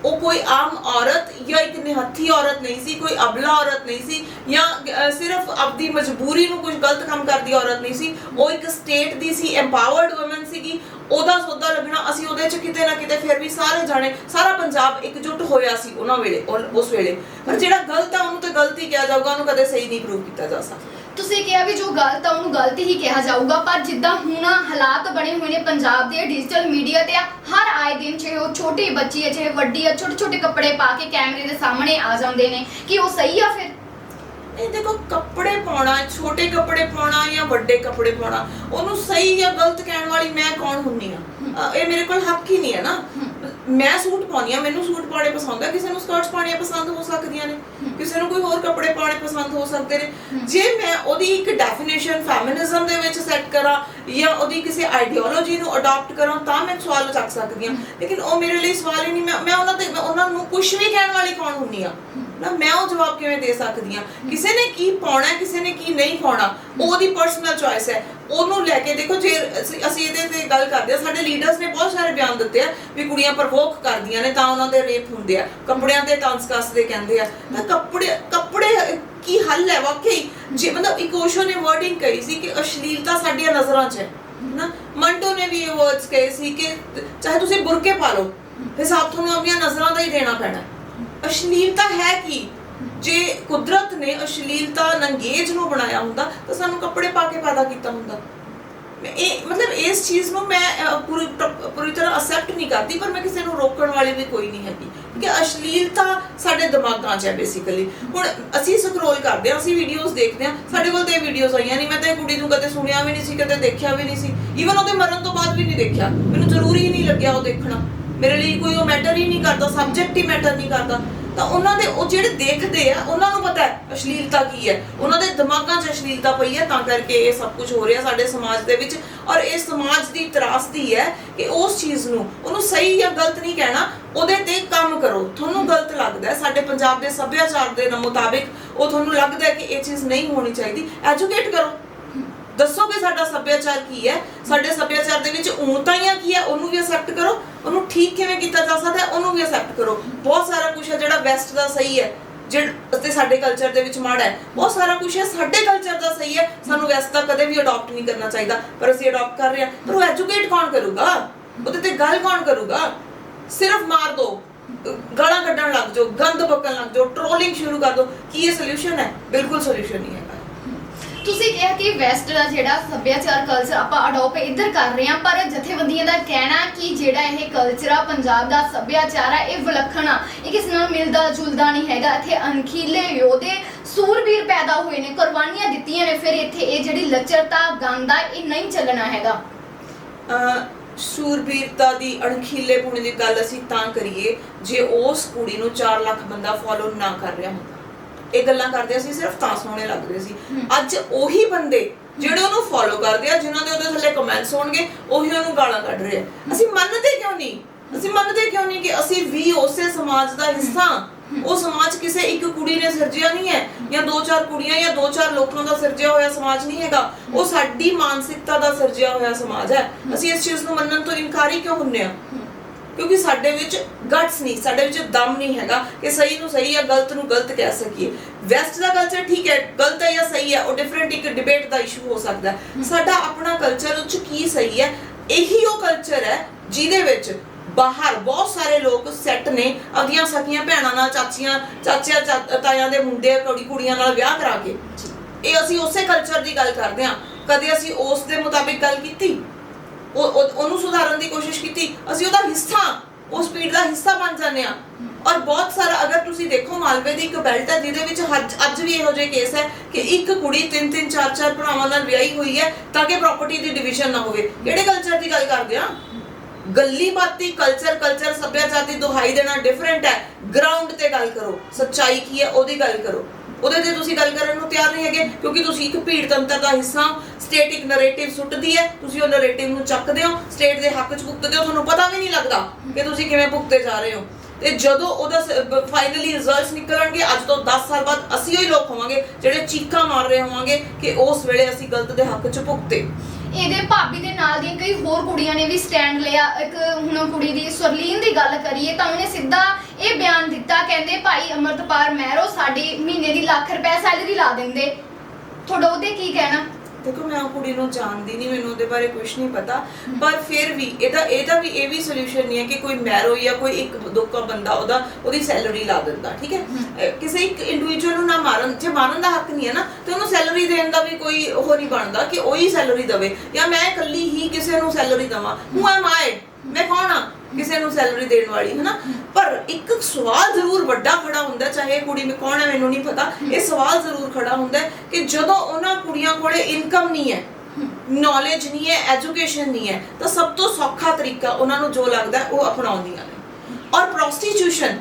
ਉਹ ਕੋਈ ਆਮ ਔਰਤ ਜਾਂ ਇੱਕ ਨਿਹੱਥੀ ਔਰਤ ਨਹੀਂ ਸੀ, ਕੋਈ ਅਬਲਾ ਔਰਤ ਨਹੀਂ ਸੀ ਜਾਂ ਸਿਰਫ ਆਪਦੀ ਮਜਬੂਰੀ ਨੂੰ ਕੁਝ ਗਲਤ ਕੰਮ ਕਰਦੀ ਔਰਤ ਨਹੀਂ ਸੀ, ਉਹ ਇੱਕ ਸਟੇਟ ਦੀ ਸੀ ਐਮਪਾਵਰਡ ਔਮਨ ਸੀਗੀ। ਉਹਦਾ ਸੌਦਾ ਲੱਗਣਾ ਅਸੀਂ ਉਹਦੇ ਚ ਕਿਤੇ ਨਾ ਕਿਤੇ ਫਿਰ ਵੀ ਸਾਰੇ ਜਾਣੇ, ਸਾਰਾ ਪੰਜਾਬ ਇਕਜੁੱਟ ਹੋਇਆ ਸੀ ਉਹਨਾਂ ਵੇਲੇ ਔਰ ਉਸ ਵੇਲੇ। ਪਰ ਜਿਹੜਾ ਗਲਤ ਆ ਉਹਨੂੰ ਤੇ ਗਲਤੀ ਕਿਹਾ ਜਾਊਗਾ, ਉਹਨੂੰ ਕਦੇ ਸਹੀ ਨਹੀਂ ਪ੍ਰੂਵ ਕੀਤਾ ਜਾ ਸਕਦਾ। ਤੁਸੀਂ ਕਿਹਾ ਵੀ ਜੋ ਗਲਤ ਆ, ਉਹਨੂੰ ਗਲਤ ਹੀ ਕਿਹਾ ਜਾਊਗਾ, ਪਰ ਜਿੱਦਾਂ ਹੁਣ ਹਾਲਾਤ ਬਣੇ ਹੋਏ ਨੇ ਪੰਜਾਬ ਦੇ ਡਿਜੀਟਲ ਮੀਡੀਆ ਤੇ, ਹਰ ਆਏ ਦਿਨ ਚਾਹੇ ਉਹ ਛੋਟੀ ਬੱਚੀ ਹੈ ਚਾਹੇ ਵੱਡੀ ਹੈ ਛੋਟੇ ਛੋਟੇ ਕੱਪੜੇ ਪਾ ਕੇ ਕੈਮਰੇ ਦੇ ਸਾਹਮਣੇ ਆ ਜਾਂਦੇ ਨੇ। ਕਿ ਉਹ ਸਹੀ ਆ ਫਿਰ? ਇਹ ਦੇਖੋ, ਕੱਪੜੇ ਪਾਉਣਾ, ਛੋਟੇ ਕੱਪੜੇ ਪਾਉਣਾ ਜਾਂ ਵੱਡੇ ਕੱਪੜੇ ਪਾਉਣਾ, ਉਹਨੂੰ ਸਹੀ ਜਾਂ ਗਲਤ ਕਹਿਣ ਵਾਲੀ ਮੈਂ ਕੌਣ ਹੁੰਨੀ ਆ? ਇਹ ਮੇਰੇ ਕੋਲ ਹੱਕ ਹੀ ਨਹੀਂ ਹੈ ਨਾ। ਮੈਂ ਸੂਟ ਪਾਉਣੀ ਆ, ਮੈਨੂੰ ਸੂਟ ਪਾਉਣੇ ਪਸੰਦ ਆ, ਕਿਸੇ ਨੂੰ ਸਕਰਟਸ ਪਾਉਣੀਆਂ ਪਸੰਦ ਹੋ ਸਕਦੀਆਂ ਨੇ। ਕਿਸੇ ਨੂੰ ਕੋਈ ਹੋਰ ਕੱਪੜੇ ਪਾਉਣੇ ਪਸੰਦ ਹੋ ਸਕਦੇ ਨੇ। ਜੇ ਮੈਂ ਉਹਦੀ ਇੱਕ ਡੈਫੀਨੇਸ਼ਨ ਫੈਮਿਨਿਜ਼ਮ ਦੇ ਵਿੱਚ ਸੈੱਟ ਕਰਾਂ ਜਾਂ ਉਹਦੀ ਕਿਸੇ ਆਈਡੀਓਲੋਜੀ ਨੂੰ ਅਡਾਪਟ ਕਰਾਂ, ਤਾਂ ਮੈਂ ਸਵਾਲ ਚੱਕ ਸਕਦੀ ਹਾਂ ਲੇਕਿਨ ਉਹ ਮੇਰੇ ਲਈ ਸਵਾਲ ਹੀ ਨਹੀਂ, ਮੈਂ ਮੈਂ ਉਹਨਾਂ ਤੇ ਉਹਨਾਂ ਨੂੰ ਕੁਝ ਵੀ ਕਹਿਣ ਵਾਲੀ ਕੌਣ ਹੁੰਨੀ ਆ? ਨਾ, ਮੈਂ ਉਹ ਜਵਾਬ ਕਿਵੇਂ ਦੇ ਸਕਦੀ ਆ? ਕਿਸੇ ਨੇ ਕੀ ਪਾਉਣਾ, ਕਿਸੇ ਨੇ ਕੀ ਨਹੀਂ ਪਾਉਣਾ ਉਹਦੀ ਪਰਸਨਲ ਚੋਇਸ ਹੈ। ਉਹਨੂੰ ਲੈ ਕੇ ਦੇਖੋ, ਜੇ ਅਸੀਂ ਅਸੀਂ ਇਹਦੇ ਤੇ ਗੱਲ ਕਰਦੇ ਆ ਸਾਡੇ ਲੀਡਰਸ ਨੇ ਬਹੁਤ ਸਾਰੇ ਬਿਆਨ ਦਿੱਤੇ ਆ ਵੀ ਕੁੜੀਆਂ ਪ੍ਰਵੋਕ ਕਰਦੀਆਂ ਨੇ, ਤਾਂ ਉਹਨਾਂ ਦੇ ਰੇਪ ਹੁੰਦੇ ਆ। ਕੱਪੜਿਆਂ ਤੇ ਟਾਂਸ ਕੱਸਦੇ ਕਹਿੰਦੇ ਆ। ਤਾਂ ਕੱਪੜੇ ਕੱਪੜੇ ਕੀ ਹੱਲ ਹੈ? ਵਾਕਈ, ਜੇ ਮਤਲਬ ਇਕੋਸ਼ੋ ਨੇ ਵਰਡਿੰਗ ਕਹੀ ਸੀ ਕਿ ਅਸ਼ਲੀਲਤਾ ਸਾਡੀਆਂ ਨਜ਼ਰਾਂ 'ਚ ਹੈ ਨਾ ਮੰਟੋ ਨੇ ਵੀ ਇਹ ਵਰਡਸ ਕਹੇ ਸੀ ਕਿ ਚਾਹੇ ਤੁਸੀਂ ਬੁਰਕੇ ਪਾ ਲਓ, ਹਿਸਾਬ ਤੁਹਾਨੂੰ ਆਪਣੀਆਂ ਨਜ਼ਰਾਂ ਦਾ ਹੀ ਦੇਣਾ ਪੈਣਾ। ਅਸ਼ਲੀਲਤਾ ਹੈ ਕੀ? ਜੇ ਕੁਦਰਤ ਨੇ ਅਸ਼ਲੀਲਤਾ ਨੰਗੇਜ ਨੂੰ ਬਣਾਇਆ ਹੁੰਦਾ, ਤਾਂ ਸਾਨੂੰ ਕੱਪੜੇ ਪਾ ਕੇ ਪੈਦਾ ਕੀਤਾ ਹੁੰਦਾ। ਇਹ, ਮਤਲਬ ਇਸ ਚੀਜ਼ ਨੂੰ ਮੈਂ ਪੂਰੀ ਪੂਰੀ ਤਰ੍ਹਾਂ ਅਸੈਪਟ ਨਹੀਂ ਕਰਦੀ, ਪਰ ਮੈਂ ਕਿਸੇ ਨੂੰ ਰੋਕਣ ਵਾਲੀ ਵੀ ਕੋਈ ਨਹੀਂ ਹੈਗੀ। ਕਿ ਅਸ਼ਲੀਲਤਾ ਸਾਡੇ ਦਿਮਾਗਾਂ 'ਚ ਹੈ ਬੇਸਿਕਲੀ ਹੁਣ ਅਸੀਂ ਸਕਰੋਲ ਕਰਦੇ ਹਾਂ, ਅਸੀਂ ਵੀਡੀਓਜ਼ ਦੇਖਦੇ ਹਾਂ, ਸਾਡੇ ਕੋਲ ਤੇ ਇਹ ਵੀਡੀਓਜ਼ ਆਈਆਂ ਨਹੀਂ। ਮੈਂ ਤਾਂ ਇਹ ਕੁੜੀ ਨੂੰ ਕਦੇ ਸੁਣਿਆ ਵੀ ਨਹੀਂ ਸੀ, ਕਦੇ ਦੇਖਿਆ ਵੀ ਨਹੀਂ ਸੀ। ਈਵਨ ਉਹਦੇ ਮਰਨ ਤੋਂ ਬਾਅਦ ਵੀ ਨਹੀਂ ਦੇਖਿਆ। ਮੈਨੂੰ ਜ਼ਰੂਰੀ ਹੀ ਨਹੀਂ ਲੱਗਿਆ ਉਹ ਦੇਖਣਾ। ਮੇਰੇ ਲਈ ਕੋਈ ਉਹ ਮੈਟਰ ਹੀ ਨਹੀਂ ਕਰਦਾ ਸਬਜੈਕਟ ਹੀ ਮੈਟਰ ਨਹੀਂ ਕਰਦਾ। ਤਾਂ ਉਹਨਾਂ ਦੇ ਉਹ ਜਿਹੜੇ ਦੇਖਦੇ ਆ, ਉਹਨਾਂ ਨੂੰ ਪਤਾ ਹੈ ਅਸ਼ਲੀਲਤਾ ਕੀ ਹੈ। ਉਹਨਾਂ ਦੇ ਦਿਮਾਗਾਂ 'ਚ ਅਸ਼ਲੀਲਤਾ ਪਈ ਹੈ, ਤਾਂ ਕਰਕੇ ਇਹ ਸਭ ਕੁਝ ਹੋ ਰਿਹਾ ਸਾਡੇ ਸਮਾਜ ਦੇ ਵਿੱਚ। ਔਰ ਇਹ ਸਮਾਜ ਦੀ ਤਰਾਸਦੀ ਹੈ ਕਿ ਉਸ ਚੀਜ਼ ਨੂੰ, ਉਹਨੂੰ ਸਹੀ ਜਾਂ ਗਲਤ ਨਹੀਂ ਕਹਿਣਾ, ਉਹਦੇ ਤੇ ਕੰਮ ਕਰੋ। ਤੁਹਾਨੂੰ ਗਲਤ ਲੱਗਦਾ ਸਾਡੇ ਪੰਜਾਬ ਦੇ ਸੱਭਿਆਚਾਰ ਦੇ ਮੁਤਾਬਿਕ ਉਹ ਤੁਹਾਨੂੰ ਲੱਗਦਾ ਕਿ ਇਹ ਚੀਜ਼ ਨਹੀਂ ਹੋਣੀ ਚਾਹੀਦੀ। ਐਜੂਕੇਟ ਕਰੋ। ਦੱਸੋ ਕਿ ਸਾਡਾ ਸੱਭਿਆਚਾਰ ਕੀ ਹੈ? ਸਾਡੇ ਸੱਭਿਆਚਾਰ ਦੇ ਵਿੱਚ ਊਣਤਾਈਆਂ ਕੀ ਹੈ? ਉਹਨੂੰ ਵੀ ਅਸੈਪਟ ਕਰੋ। ਉਹਨੂੰ ਠੀਕ ਕਿਵੇਂ ਕੀਤਾ ਜਾ ਸਕਦਾ ਹੈ? ਉਹਨੂੰ ਵੀ ਅਸੈਪਟ ਕਰੋ। ਬਹੁਤ ਸਾਰਾ ਕੁਝ ਹੈ ਜਿਹੜਾ ਵੈਸਟ ਦਾ ਸਹੀ ਹੈ। ਜਿਹੜਾ ਤੇ ਸਾਡੇ ਕਲਚਰ ਦੇ ਵਿੱਚ ਮਾੜਾ ਹੈ। ਬਹੁਤ ਸਾਰਾ ਕੁਝ ਹੈ। ਸਾਡੇ ਕਲਚਰ ਦਾ ਸਹੀ ਹੈ। ਸਾਨੂੰ ਵੈਸਟ ਦਾ ਕਦੇ ਵੀ ਅਡਾਪਟ ਨਹੀਂ ਕਰਨਾ ਚਾਹੀਦਾ। ਪਰ ਅਸੀਂ ਅਡਾਪਟ ਕਰ ਰਹੇ ਹਾਂ। ਪਰ ਉਹ ਐਜੂਕੇਟ ਕੌਣ ਕਰੂਗਾ? ਉਹਦੇ ਤੇ ਗੱਲ ਕੌਣ ਕਰੂਗਾ? ਸਿਰਫ ਮਾਰ ਦੋ। ਗਾਲਾਂ ਕੱਢਣ ਲੱਗ ਜਾਓ। ਗੰਦ ਬਕਣ ਲੱਗ ਜਾਓ। ਟ੍ਰੋਲਿੰਗ ਸ਼ੁਰੂ ਕਰ ਦੋ। ਕੀ ਇਹ ਸੋਲੂਸ਼ਨ ਹੈ? ਬਿਲਕੁਲ ਸੋਲੂਸ਼ਨ ਨਹੀਂ ਹੈ। ਤੁਸੀਂ ਕਿਹਾ ਕਿ ਵੈਸਟ ਦਾ ਜਿਹੜਾ ਸੱਭਿਆਚਾਰ ਕਲਚਰ ਆਪਾਂ ਅਡਾਪਟ ਇੱਧਰ ਕਰ ਰਹੇ ਹਾਂ, ਪਰ ਜਥੇਬੰਦੀਆਂ ਦਾ ਕਹਿਣਾ ਕਿ ਜਿਹੜਾ ਇਹ ਕਲਚਰ ਆ, ਪੰਜਾਬ ਦਾ ਸੱਭਿਆਚਾਰ ਆ, ਇਹ ਵਿਲੱਖਣ ਆ। ਇਹ ਕਿਸ ਨਾਲ ਮਿਲਦਾ, ਜੁਲਦਾ ਨਹੀਂ ਹੈਗਾ। ਇੱਥੇ ਅਣਖੀਲੇ ਯੋਧੇ, ਸੂਰਬੀਰ ਪੈਦਾ ਹੋਏ ਨੇ, ਕੁਰਬਾਨੀਆਂ ਦਿੱਤੀਆਂ ਨੇ। ਫਿਰ ਇੱਥੇ ਇਹ ਜਿਹੜੀ ਲੱਚਰਤਾ, ਗੰਦਾ, ਇਹ ਨਹੀਂ ਚੱਲਣਾ ਹੈਗਾ। ਸ਼ੂਰਬੀਰਤਾ ਦੀ ਅਣਖੀਲੇ ਪੁਣੇ ਦੀ ਗੱਲ ਅਸੀਂ ਤਾਂ ਕਰੀਏ, ਜੇ ਉਸ ਕੁੜੀ ਨੂੰ 4 ਲੱਖ ਬੰਦਾ ਫੋਲੋ ਨਾ ਕਰ ਰਿਹਾ ਹੁੰਦਾ। ਇਹ ਗੱਲਾਂ ਕਰਦੇ ਅਸੀਂ ਸਿਰਫ ਤਾਂ ਸੋਹਣੇ ਲੱਗਦੇ ਸੀ। ਅੱਜ ਉਹੀ ਬੰਦੇ ਜਿਹੜੇ ਉਹਨੂੰ ਫੋਲੋ ਕਰਦੇ ਆ ਜਿਨ੍ਹਾਂ ਦੇ ਉਹਦੇ ਥੱਲੇ ਕਮੈਂਟਸ ਹੋਣਗੇ ਉਹੀ ਉਹਨੂੰ ਗਾਲਾਂ ਕੱਢ ਰਹੇ ਆ। ਅਸੀਂ ਮੰਨਦੇ ਕਿਉਂ ਨਹੀਂ? ਅਸੀਂ ਮੰਨਦੇ ਕਿਉਂ ਨਹੀਂ ਕਿ ਅਸੀਂ ਵੀ ਉਸੇ ਸਮਾਜ ਦਾ ਹਿੱਸਾ। ਉਹ ਸਮਾਜ ਕਿਸੇ ਇੱਕ ਕੁੜੀ ਨੇ ਸਿਰਜਿਆ ਨਹੀਂ ਹੈ ਜਾਂ ਦੋ ਚਾਰ ਕੁੜੀਆਂ ਜਾਂ ਦੋ ਚਾਰ ਲੋਕਾਂ ਦਾ ਸਿਰਜਿਆ ਹੋਇਆ ਸਮਾਜ ਨਹੀਂ ਹੈਗਾ। ਉਹ ਸਾਡੀ ਮਾਨਸਿਕਤਾ ਦਾ ਸਿਰਜਿਆ ਹੋਇਆ ਸਮਾਜ ਹੈ। ਅਸੀਂ ਇਸ ਚੀਜ਼ ਨੂੰ ਮੰਨਣ ਤੋਂ ਇਨਕਾਰੀ ਕਿਉਂ ਹੁੰਨੇ ਆ? ਕਿਉਂਕਿ ਸਾਡੇ ਵਿੱਚ ਗਟਸ ਨਹੀਂ ਸਾਡੇ ਵਿੱਚ ਦਮ ਨਹੀਂ ਹੈਗਾ ਕਿ ਸਹੀ ਨੂੰ ਸਹੀ ਜਾਂ ਗਲਤ ਨੂੰ ਗਲਤ ਕਹਿ ਸਕੀਏ। ਵੈਸਟ ਦਾ ਕਲਚਰ ਠੀਕ ਹੈ ਗਲਤ ਹੈ ਜਾਂ ਸਹੀ ਹੈ ਉਹ ਡਿਫਰੈਂਟ ਇੱਕ ਡਿਬੇਟ ਦਾ ਇਸ਼ੂ ਹੋ ਸਕਦਾ ਸਾਡਾ ਆਪਣਾ ਕਲਚਰ ਉੱਚ ਕੀ ਸਹੀ ਹੈ ਇਹੀ ਉਹ ਕਲਚਰ ਹੈ ਜਿਹਦੇ ਵਿੱਚ ਬਾਹਰ ਬਹੁਤ ਸਾਰੇ ਲੋਕ ਸੈੱਟ ਨੇ ਆਪਦੀਆਂ ਸਕੀਆਂ ਭੈਣਾਂ ਨਾਲ ਚਾਚੀਆਂ ਚਾਚਿਆਂ ਤਾਇਆਂ ਦੇ ਮੁੰਡੇ ਕੁੜੀ ਕੁੜੀਆਂ ਨਾਲ ਵਿਆਹ ਕਰਾ ਕੇ। ਇਹ ਅਸੀਂ ਉਸੇ ਕਲਚਰ ਦੀ ਗੱਲ ਕਰਦੇ ਹਾਂ। ਕਦੇ ਅਸੀਂ ਉਸ ਦੇ ਮੁਤਾਬਿਕ ਗੱਲ ਕੀਤੀ? ਉਹ ਉਹਨੂੰ ਸੁਧਾਰਨ ਦੀ ਕੋਸ਼ਿਸ਼ ਕੀਤੀ। ਅਸੀਂ ਉਹਦਾ ਹਿੱਸਾ ਉਸ ਪੀੜ ਦਾ ਹਿੱਸਾ ਬਣ ਜਾਂਦੇ ਆ ਔਰ ਬਹੁਤ ਸਾਰਾ, ਅਗਰ ਤੁਸੀਂ ਦੇਖੋ, ਮਾਲਵੇ ਦੀ ਇੱਕ ਬੈਲਟ ਹੈ, ਜਿਹਦੇ ਵਿੱਚ ਅੱਜ ਵੀ ਇਹੋ ਜਿਹੇ ਕੇਸ ਹੈ ਕਿ ਇੱਕ ਕੁੜੀ ਤਿੰਨ ਤਿੰਨ, ਚਾਰ ਚਾਰ ਭਰਾਵਾਂ ਨਾਲ ਵਿਆਹੀ ਹੋਈ ਹੈ, ਤਾਂ ਕਿ ਪ੍ਰਾਪਰਟੀ ਦੀ ਡਿਵੀਜ਼ਨ ਨਾ ਹੋਵੇ। ਕਿਹੜੇ ਕਲਚਰ ਦੀ ਗੱਲ ਕਰਦੇ ਆ ਗੱਲੀ ਬਾਤੀ ਕਲਚਰ ਕਲਚਰ ਸੱਭਿਆਚਾਰ ਦੀ ਦੁਹਾਈ ਦੇਣਾ ਡਿਫਰੈਂਟ ਹੈ। ਗਰਾਊਂਡ ਤੇ ਗੱਲ ਕਰੋ। ਸੱਚਾਈ ਕੀ ਹੈ, ਉਹਦੀ ਗੱਲ ਕਰੋ। ਉਹਦੇ ਤੇ ਤੁਸੀਂ ਗੱਲ ਕਰਨ ਨੂੰ ਤਿਆਰ ਨਹੀਂ ਹੈਗੇ, ਕਿਉਂਕਿ ਤੁਸੀਂ ਇੱਕ ਭੀੜ ਤੰਤਰ ਦਾ ਹਿੱਸਾ ਸਟੇਟ ਇੱਕ ਨੈਰੇਟਿਵ ਸੁੱਟਦੀ ਹੈ, ਤੁਸੀਂ ਉਹ ਨੈਰੇਟਿਵ ਨੂੰ ਚੱਕਦੇ ਹੋ ਸਟੇਟ ਦੇ ਹੱਕ 'ਚ ਭੁਗਤਦੇ ਹੋ, ਤੁਹਾਨੂੰ ਪਤਾ ਵੀ ਨਹੀਂ ਲੱਗਦਾ ਕਿ ਤੁਸੀਂ ਕਿਵੇਂ ਭੁਗਤੇ ਜਾ ਰਹੇ ਹੋ। ਤੇ ਜਦੋਂ ਉਹਦਾ ਫਾਈਨਲੀ ਰਿਜ਼ਲਟਸ ਨਿਕਲਣਗੇ, ਅੱਜ ਤੋਂ 10 ਸਾਲ ਬਾਅਦ ਅਸੀਂ ਹੀ ਲੋਕ ਹੋਵਾਂਗੇ, ਜਿਹੜੇ ਚੀਕਾਂ ਮਾਰ ਰਹੇ ਹੋਵਾਂਗੇ ਕਿ ਉਸ ਵੇਲੇ ਅਸੀਂ ਗਲਤ ਦੇ ਹੱਕ 'ਚ ਭੁਗਤੇ। ਇਹਦੇ ਭਾਬੀ ਦੇ ਨਾਲ ਦੀਆਂ ਕਈ ਹੋਰ ਕੁੜੀਆਂ ਨੇ ਵੀ ਸਟੈਂਡ ਲਿਆ। ਇੱਕ ਹੁਣ ਕੁੜੀ ਦੀ ਸਰਲੀਨ ਦੀ ਗੱਲ ਕਰੀਏ ਤਾਂ ਉਹਨੇ ਸਿੱਧਾ ਇਹ ਬਿਆਨ ਦਿੱਤਾ, ਕਹਿੰਦੇ ਭਾਈ ਅਮਰਤਪਾਲ ਮਹਿਰੋ ਸਾਡੀ ਮਹੀਨੇ ਦੀ ਲੱਖ ਰੁਪਏ ਸੈਲਰੀ ਲਾ ਦਿੰਦੇ। ਤੁਹਾਡਾ ਉਹਦੇ ਕੀ ਕਹਿਣਾ? ਦੇਖੋ ਮੈਂ ਉਹ ਕੁੜੀ ਨੂੰ ਜਾਣਦੀ ਨਹੀਂ ਮੈਨੂੰ ਉਹਦੇ ਬਾਰੇ ਕੁਝ ਨਹੀਂ ਪਤਾ। ਪਰ ਫਿਰ ਵੀ ਇਹਦਾ ਇਹਦਾ ਵੀ ਇਹ ਵੀ ਸੋਲੂਸ਼ਨ ਨਹੀਂ ਹੈ ਕਿ ਕੋਈ ਮੈਰੋ ਜਾਂ ਕੋਈ ਇੱਕ ਦੋਕਾ ਬੰਦਾ ਉਹਦਾ ਉਹਦੀ ਸੈਲਰੀ ਲਾ ਦਿੰਦਾ ਠੀਕ ਹੈ? ਕਿਸੇ ਇੱਕ ਇੰਡੀਵਿਜੂਅਲ ਨੂੰ ਨਾ ਮਾਰਨ ਜੇ ਮਾਰਨ ਦਾ ਹੱਕ ਨਹੀਂ ਹੈ ਨਾ ਤੇ ਉਹਨੂੰ ਸੈਲਰੀ ਦੇਣ ਦਾ ਵੀ ਕੋਈ ਉਹ ਨਹੀਂ ਬਣਦਾ ਕਿ ਉਹੀ ਸੈਲਰੀ ਦੇਵੇ। ਜਾਂ ਮੈਂ ਇਕੱਲੀ ਹੀ ਕਿਸੇ ਨੂੰ ਸੈਲਰੀ ਦਵਾਂ। ਹੂ ਐਮ ਆਈ ਮੈਂ ਕੌਣ ਆ? ਕਿਸੇ ਨੂੰ ਸੈਲਰੀ ਦੇਣ ਵਾਲੀ ਹੈ ਪਰ ਇੱਕ ਸਵਾਲ ਜ਼ਰੂਰ ਵੱਡਾ ਖੜਾ ਹੁੰਦਾ ਚਾਹੇ ਕੁੜੀ ਮੈਂ ਕੌਣ ਹੈ ਮੈਨੂੰ ਨਹੀਂ ਪਤਾ। ਇਹ ਸਵਾਲ ਜ਼ਰੂਰ ਖੜਾ ਹੁੰਦਾ ਕਿ ਜਦੋਂ ਉਹਨਾਂ ਕੁੜੀਆਂ ਕੋਲੇ ਇਨਕਮ ਨਹੀਂ ਹੈ ਨੌਲੇਜ ਨਹੀਂ ਹੈ ਐਜੂਕੇਸ਼ਨ ਨਹੀਂ ਹੈ, ਤਾਂ ਸਭ ਤੋਂ ਸੌਖਾ ਤਰੀਕਾ ਉਹਨਾਂ ਨੂੰ ਜੋ ਲੱਗਦਾ ਉਹ ਅਪਣਾਉਂਦੀਆਂ ਨੇ। ਔਰ ਪ੍ਰੋਸਟੀਟਿਊਸ਼ਨ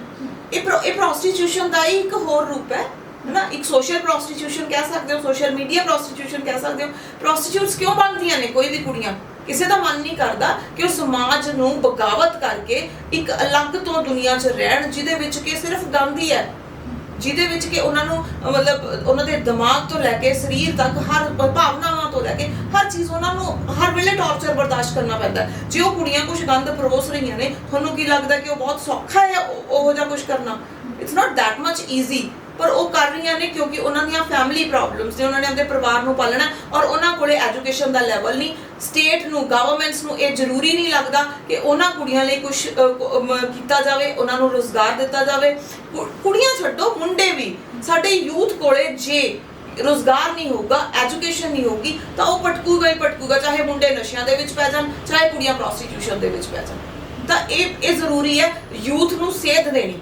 ਇਹ ਇਹ ਪ੍ਰੋਸਟੀਟਿਊਸ਼ਨ ਦਾ ਇੱਕ ਹੋਰ ਰੂਪ ਹੈ ਨਾ ਇੱਕ ਸੋਸ਼ਲ ਪ੍ਰੋਸਟੀਟਿਊਸ਼ਨ ਕਹਿ ਸਕਦੇ ਹੋ ਸੋਸ਼ਲ ਮੀਡੀਆ ਪ੍ਰੋਸਟੀਟਿਊਸ਼ਨ ਕਹਿ ਸਕਦੇ ਹੋ। ਪ੍ਰੋਸਟੀਟਿਊਟਸ ਕਿਉਂ ਬਣਦੀਆਂ ਨੇ, ਕੋਈ ਵੀ ਕੁੜੀਆਂ? ਕਿਸੇ ਦਾ ਮਨ ਨਹੀਂ ਕਰਦਾ ਕਿ ਉਹ ਸਮਾਜ ਨੂੰ ਬਗਾਵਤ ਕਰਕੇ ਇੱਕ ਅਲੱਗ ਤੋਂ ਦੁਨੀਆ 'ਚ ਰਹਿਣ, ਜਿਹਦੇ ਵਿੱਚ ਕਿ ਸਿਰਫ ਗੰਦ ਹੀ। ਹੈ ਜਿਹਦੇ ਵਿੱਚ ਕਿ ਉਹਨਾਂ ਨੂੰ ਮਤਲਬ, ਉਹਨਾਂ ਦੇ ਦਿਮਾਗ ਤੋਂ ਲੈ ਕੇ, ਸਰੀਰ ਤੱਕ, ਹਰ ਭਾਵਨਾਵਾਂ ਤੋਂ ਲੈ ਕੇ, ਹਰ ਚੀਜ਼ ਉਹਨਾਂ ਨੂੰ, ਹਰ ਵੇਲੇ ਟੌਰਚਰ ਬਰਦਾਸ਼ਤ ਕਰਨਾ ਪੈਂਦਾ ਜੇ ਉਹ ਕੁੜੀਆਂ ਕੁਝ ਗੰਦ ਪਰੋਸ ਰਹੀਆਂ ਨੇ, ਤੁਹਾਨੂੰ ਕੀ ਲੱਗਦਾ ਕਿ ਉਹ ਬਹੁਤ ਸੌਖਾ ਹੈ ਉਹ- ਉਹੋ ਜਿਹਾ ਕੁਝ ਕਰਨਾ? It's not that much easy ਪਰ ਉਹ ਕਰ ਰਹੀਆਂ ਨੇ ਕਿਉਂਕਿ ਉਹਨਾਂ ਦੀਆਂ ਫੈਮਿਲੀ ਪ੍ਰੋਬਲਮਸ ਨੇ, ਉਹਨਾਂ ਨੇ ਆਪਣੇ ਪਰਿਵਾਰ ਨੂੰ ਪਾਲਣਾ ਔਰ ਉਹਨਾਂ ਕੋਲੇ ਐਜੂਕੇਸ਼ਨ ਦਾ ਲੈਵਲ ਨਹੀਂ। ਸਟੇਟ ਨੂੰ ਗਵਰਨਮੈਂਟਸ ਨੂੰ ਇਹ ਜ਼ਰੂਰੀ ਨਹੀਂ ਲੱਗਦਾ ਕਿ ਉਹਨਾਂ ਕੁੜੀਆਂ ਲਈ ਕੁਝ ਕੀਤਾ ਜਾਵੇ, ਉਹਨਾਂ ਨੂੰ ਰੋਜ਼ਗਾਰ ਦਿੱਤਾ ਜਾਵੇ। ਕੁ- ਕੁੜੀਆਂ ਛੱਡੋ, ਮੁੰਡੇ ਵੀ। ਸਾਡੇ ਯੂਥ ਕੋਲੇ ਜੇ ਰੋਜ਼ਗਾਰ ਨਹੀਂ ਹੋਊਗਾ ਐਜੂਕੇਸ਼ਨ ਨਹੀਂ ਹੋਊਗੀ, ਤਾਂ ਉਹ ਪਟਕੂਗਾ ਹੀ ਪਟਕੂਗਾ ਚਾਹੇ ਮੁੰਡੇ ਨਸ਼ਿਆਂ ਦੇ ਵਿੱਚ ਪੈ ਜਾਣ, ਚਾਹੇ ਕੁੜੀਆਂ ਪ੍ਰੋਸਟੀਟਿਊਸ਼ਨ ਦੇ ਵਿੱਚ ਪੈ ਜਾਣ। ਤਾਂ ਇਹ ਇਹ ਜ਼ਰੂਰੀ ਹੈ ਯੂਥ ਨੂੰ ਸੇਧ ਦੇਣੀ।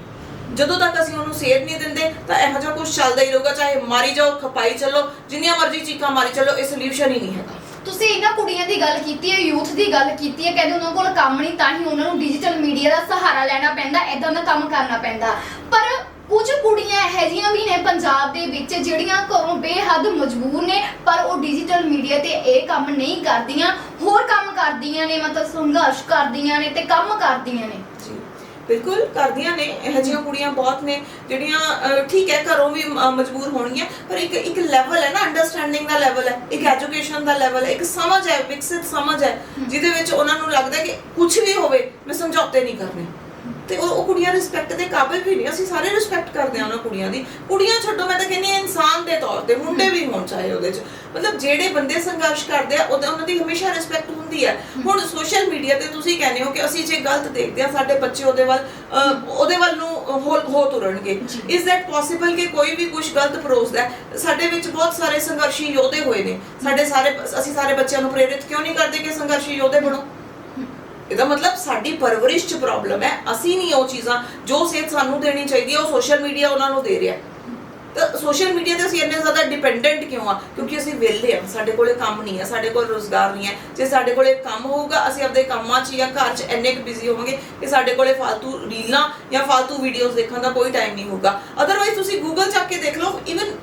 ਜਦੋਂ ਤੱਕ ਅਸੀਂ ਉਹਨੂੰ ਸੇਧ ਨਹੀਂ ਦਿੰਦੇ ਤਾਂ ਇਹੋ ਜਿਹਾ ਕੁਝ ਚੱਲਦਾ ਹੀ ਰਹੂਗਾ ਚਾਹੇ ਮਾਰੀ ਜਾਓ ਖਪਾਈ ਚੱਲੋ ਜਿੰਨੀਆਂ ਮਰਜ਼ੀ ਚੀਕਾਂ ਮਾਰੀ ਚੱਲੋ ਇਹ ਸੋਲੂਸ਼ਨ ਹੀ ਨਹੀਂ ਹੈਗਾ। ਤੁਸੀਂ ਇਹਨਾਂ ਕੁੜੀਆਂ ਦੀ ਗੱਲ ਕੀਤੀ ਹੈ ਯੂਥ ਦੀ ਗੱਲ ਕੀਤੀ ਹੈ ਕਹਿੰਦੇ ਉਹਨਾਂ ਕੋਲ ਕੰਮ ਨਹੀਂ ਤਾਂ ਹੀ ਉਹਨਾਂ ਨੂੰ ਡਿਜੀਟਲ ਮੀਡੀਆ ਦਾ ਸਹਾਰਾ ਲੈਣਾ ਪੈਂਦਾ ਐਦਾਂ ਦਾ ਕੰਮ ਕਰਨਾ ਪੈਂਦਾ। ਪਰ ਕੁਝ ਕੁੜੀਆਂ ਇਹੋ ਜਿਹੀਆਂ ਵੀ ਨੇ ਪੰਜਾਬ ਦੇ ਵਿੱਚ ਜਿਹੜੀਆਂ ਘਰੋਂ ਬੇਹੱਦ ਮਜਬੂਰ ਨੇ ਪਰ ਉਹ ਡਿਜੀਟਲ ਮੀਡੀਆ ਤੇ ਇਹ ਕੰਮ ਨਹੀਂ ਕਰਦੀਆਂ ਹੋਰ ਕੰਮ ਕਰਦੀਆਂ ਨੇ ਮਤਲਬ ਸੰਘਰਸ਼ ਕਰਦੀਆਂ ਨੇ ਤੇ ਕੰਮ ਕਰਦੀਆਂ ਨੇ। ਬਿਲਕੁਲ ਕਰਦੀਆਂ ਨੇ ਇਹੋ ਜਿਹੀਆਂ ਕੁੜੀਆਂ ਬਹੁਤ ਨੇ ਜਿਹੜੀਆਂ ਠੀਕ ਹੈ ਘਰੋਂ ਵੀ ਮਜਬੂਰ ਹੋਣਗੀਆਂ ਪਰ ਇੱਕ ਇੱਕ ਲੈਵਲ ਹੈ ਨਾ ਅੰਡਰਸਟੈਂਡਿੰਗ ਦਾ ਲੈਵਲ ਹੈ ਇੱਕ ਐਜੂਕੇਸ਼ਨ ਦਾ ਲੈਵਲ ਹੈ ਇੱਕ ਸਮਝ ਹੈ ਵਿਕਸਿਤ ਸਮਝ ਹੈ ਜਿਹਦੇ ਵਿੱਚ ਉਹਨਾਂ ਨੂੰ ਲੱਗਦਾ ਕਿ ਕੁਝ ਵੀ ਹੋਵੇ ਮੈਂ ਸਮਝੌਤੇ ਨਹੀਂ ਕਰਨੇ। ਤੇ ਉਹ ਉਹ ਕੁੜੀਆਂ ਰਿਸਪੈਕਟ ਦੇ ਕਾਬਿਲ ਵੀ ਨਹੀਂ। ਅਸੀਂ ਸਾਰੇ ਰਿਸਪੈਕਟ ਕਰਦੇ ਹਾਂ ਉਹਨਾਂ ਕੁੜੀਆਂ ਦੀ। ਕੁੜੀਆਂ ਛੱਡੋ ਮੈਂ ਤਾਂ ਕਹਿੰਦੀ ਹਾਂ ਇਨਸਾਨ ਦੇ ਤੌਰ ਤੇ ਮੁੰਡੇ ਵੀ ਹੋਣ ਚਾਹੇ ਉਹਦੇ ਚ। ਮਤਲਬ ਜਿਹੜੇ ਬੰਦੇ ਸੰਘਰਸ਼ ਕਰਦੇ ਆ ਉਹਦਾ ਉਹਨਾਂ ਦੀ ਹਮੇਸ਼ਾ ਰਿਸਪੈਕਟ ਹੁੰਦੀ ਹੈ। ਹੁਣ ਸੋਸ਼ਲ ਮੀਡੀਆ ਤੇ ਤੁਸੀਂ ਕਹਿੰਦੇ ਹੋ ਕਿ ਅਸੀਂ ਜੇ ਗਲਤ ਦੇਖਦੇ ਆ ਸਾਡੇ ਬੱਚੇ ਉਹਦੇ ਵੱਲ ਉਹਦੇ ਵੱਲ ਨੂੰ ਹੋ ਤੁਰਨਗੇ। ਇਜ਼ ਦੈਟ ਪੋਸੀਬਲ ਕਿ ਕੋਈ ਵੀ ਕੁਝ ਗਲਤ ਪਰੋਸਦਾ ਹੈ? ਸਾਡੇ ਵਿੱਚ ਬਹੁਤ ਸਾਰੇ ਸੰਘਰਸ਼ੀ ਯੋਧੇ ਹੋਏ ਨੇ। ਸਾਡੇ ਸਾਰੇ ਅਸੀਂ ਸਾਰੇ ਬੱਚਿਆਂ ਨੂੰ ਪ੍ਰੇਰਿਤ ਕਿਉਂ ਨਹੀਂ ਕਰਦੇ ਕਿ ਸੰਘਰਸ਼ੀ ਯੋਧੇ ਬਣੋ? ਇਹਦਾ ਮਤਲਬ ਸਾਡੀ ਪਰਵਰਿਸ਼ 'ਚ ਪ੍ਰੋਬਲਮ ਹੈ। ਅਸੀਂ ਨਹੀਂ ਉਹ ਚੀਜ਼ਾਂ, ਜੋ ਸਿਹਤ ਸਾਨੂੰ ਦੇਣੀ ਚਾਹੀਦੀ ਹੈ, ਉਹ ਸੋਸ਼ਲ ਮੀਡੀਆ ਉਹਨਾਂ ਨੂੰ ਦੇ ਰਿਹਾ। ਤਾਂ ਸੋਸ਼ਲ ਮੀਡੀਆ ਤੇ ਅਸੀਂ ਇੰਨੇ ਜ਼ਿਆਦਾ ਡਿਪੈਂਡੈਂਟ ਕਿਉਂ ਆ? ਕਿਉਂਕਿ ਅਸੀਂ ਵਿਹਲੇ ਆ। ਸਾਡੇ ਕੋਲੇ ਕੰਮ ਨਹੀਂ ਆ ਸਾਡੇ ਕੋਲ ਰੋਜ਼ਗਾਰ ਨਹੀਂ ਹੈ। ਜੇ ਸਾਡੇ ਕੋਲੇ ਕੰਮ ਹੋਊਗਾ, ਅਸੀਂ ਆਪਣੇ ਕੰਮਾਂ 'ਚ ਜਾਂ ਘਰ 'ਚ ਇੰਨੇ ਕੁ ਬਿਜ਼ੀ ਹੋਵਾਂਗੇ ਕਿ ਸਾਡੇ ਕੋਲੇ ਫਾਲਤੂ ਰੀਲਾਂ ਜਾਂ ਫਾਲਤੂ ਵੀਡੀਓਜ਼ ਦੇਖਣ ਦਾ ਕੋਈ ਟਾਈਮ ਨਹੀਂ ਹੋਊਗਾ। ਅਦਰਵਾਈਜ਼ ਤੁਸੀਂ ਗੂਗਲ ਚੱਕ ਕੇ ਦੇਖ ਲਓ ਇਵਨ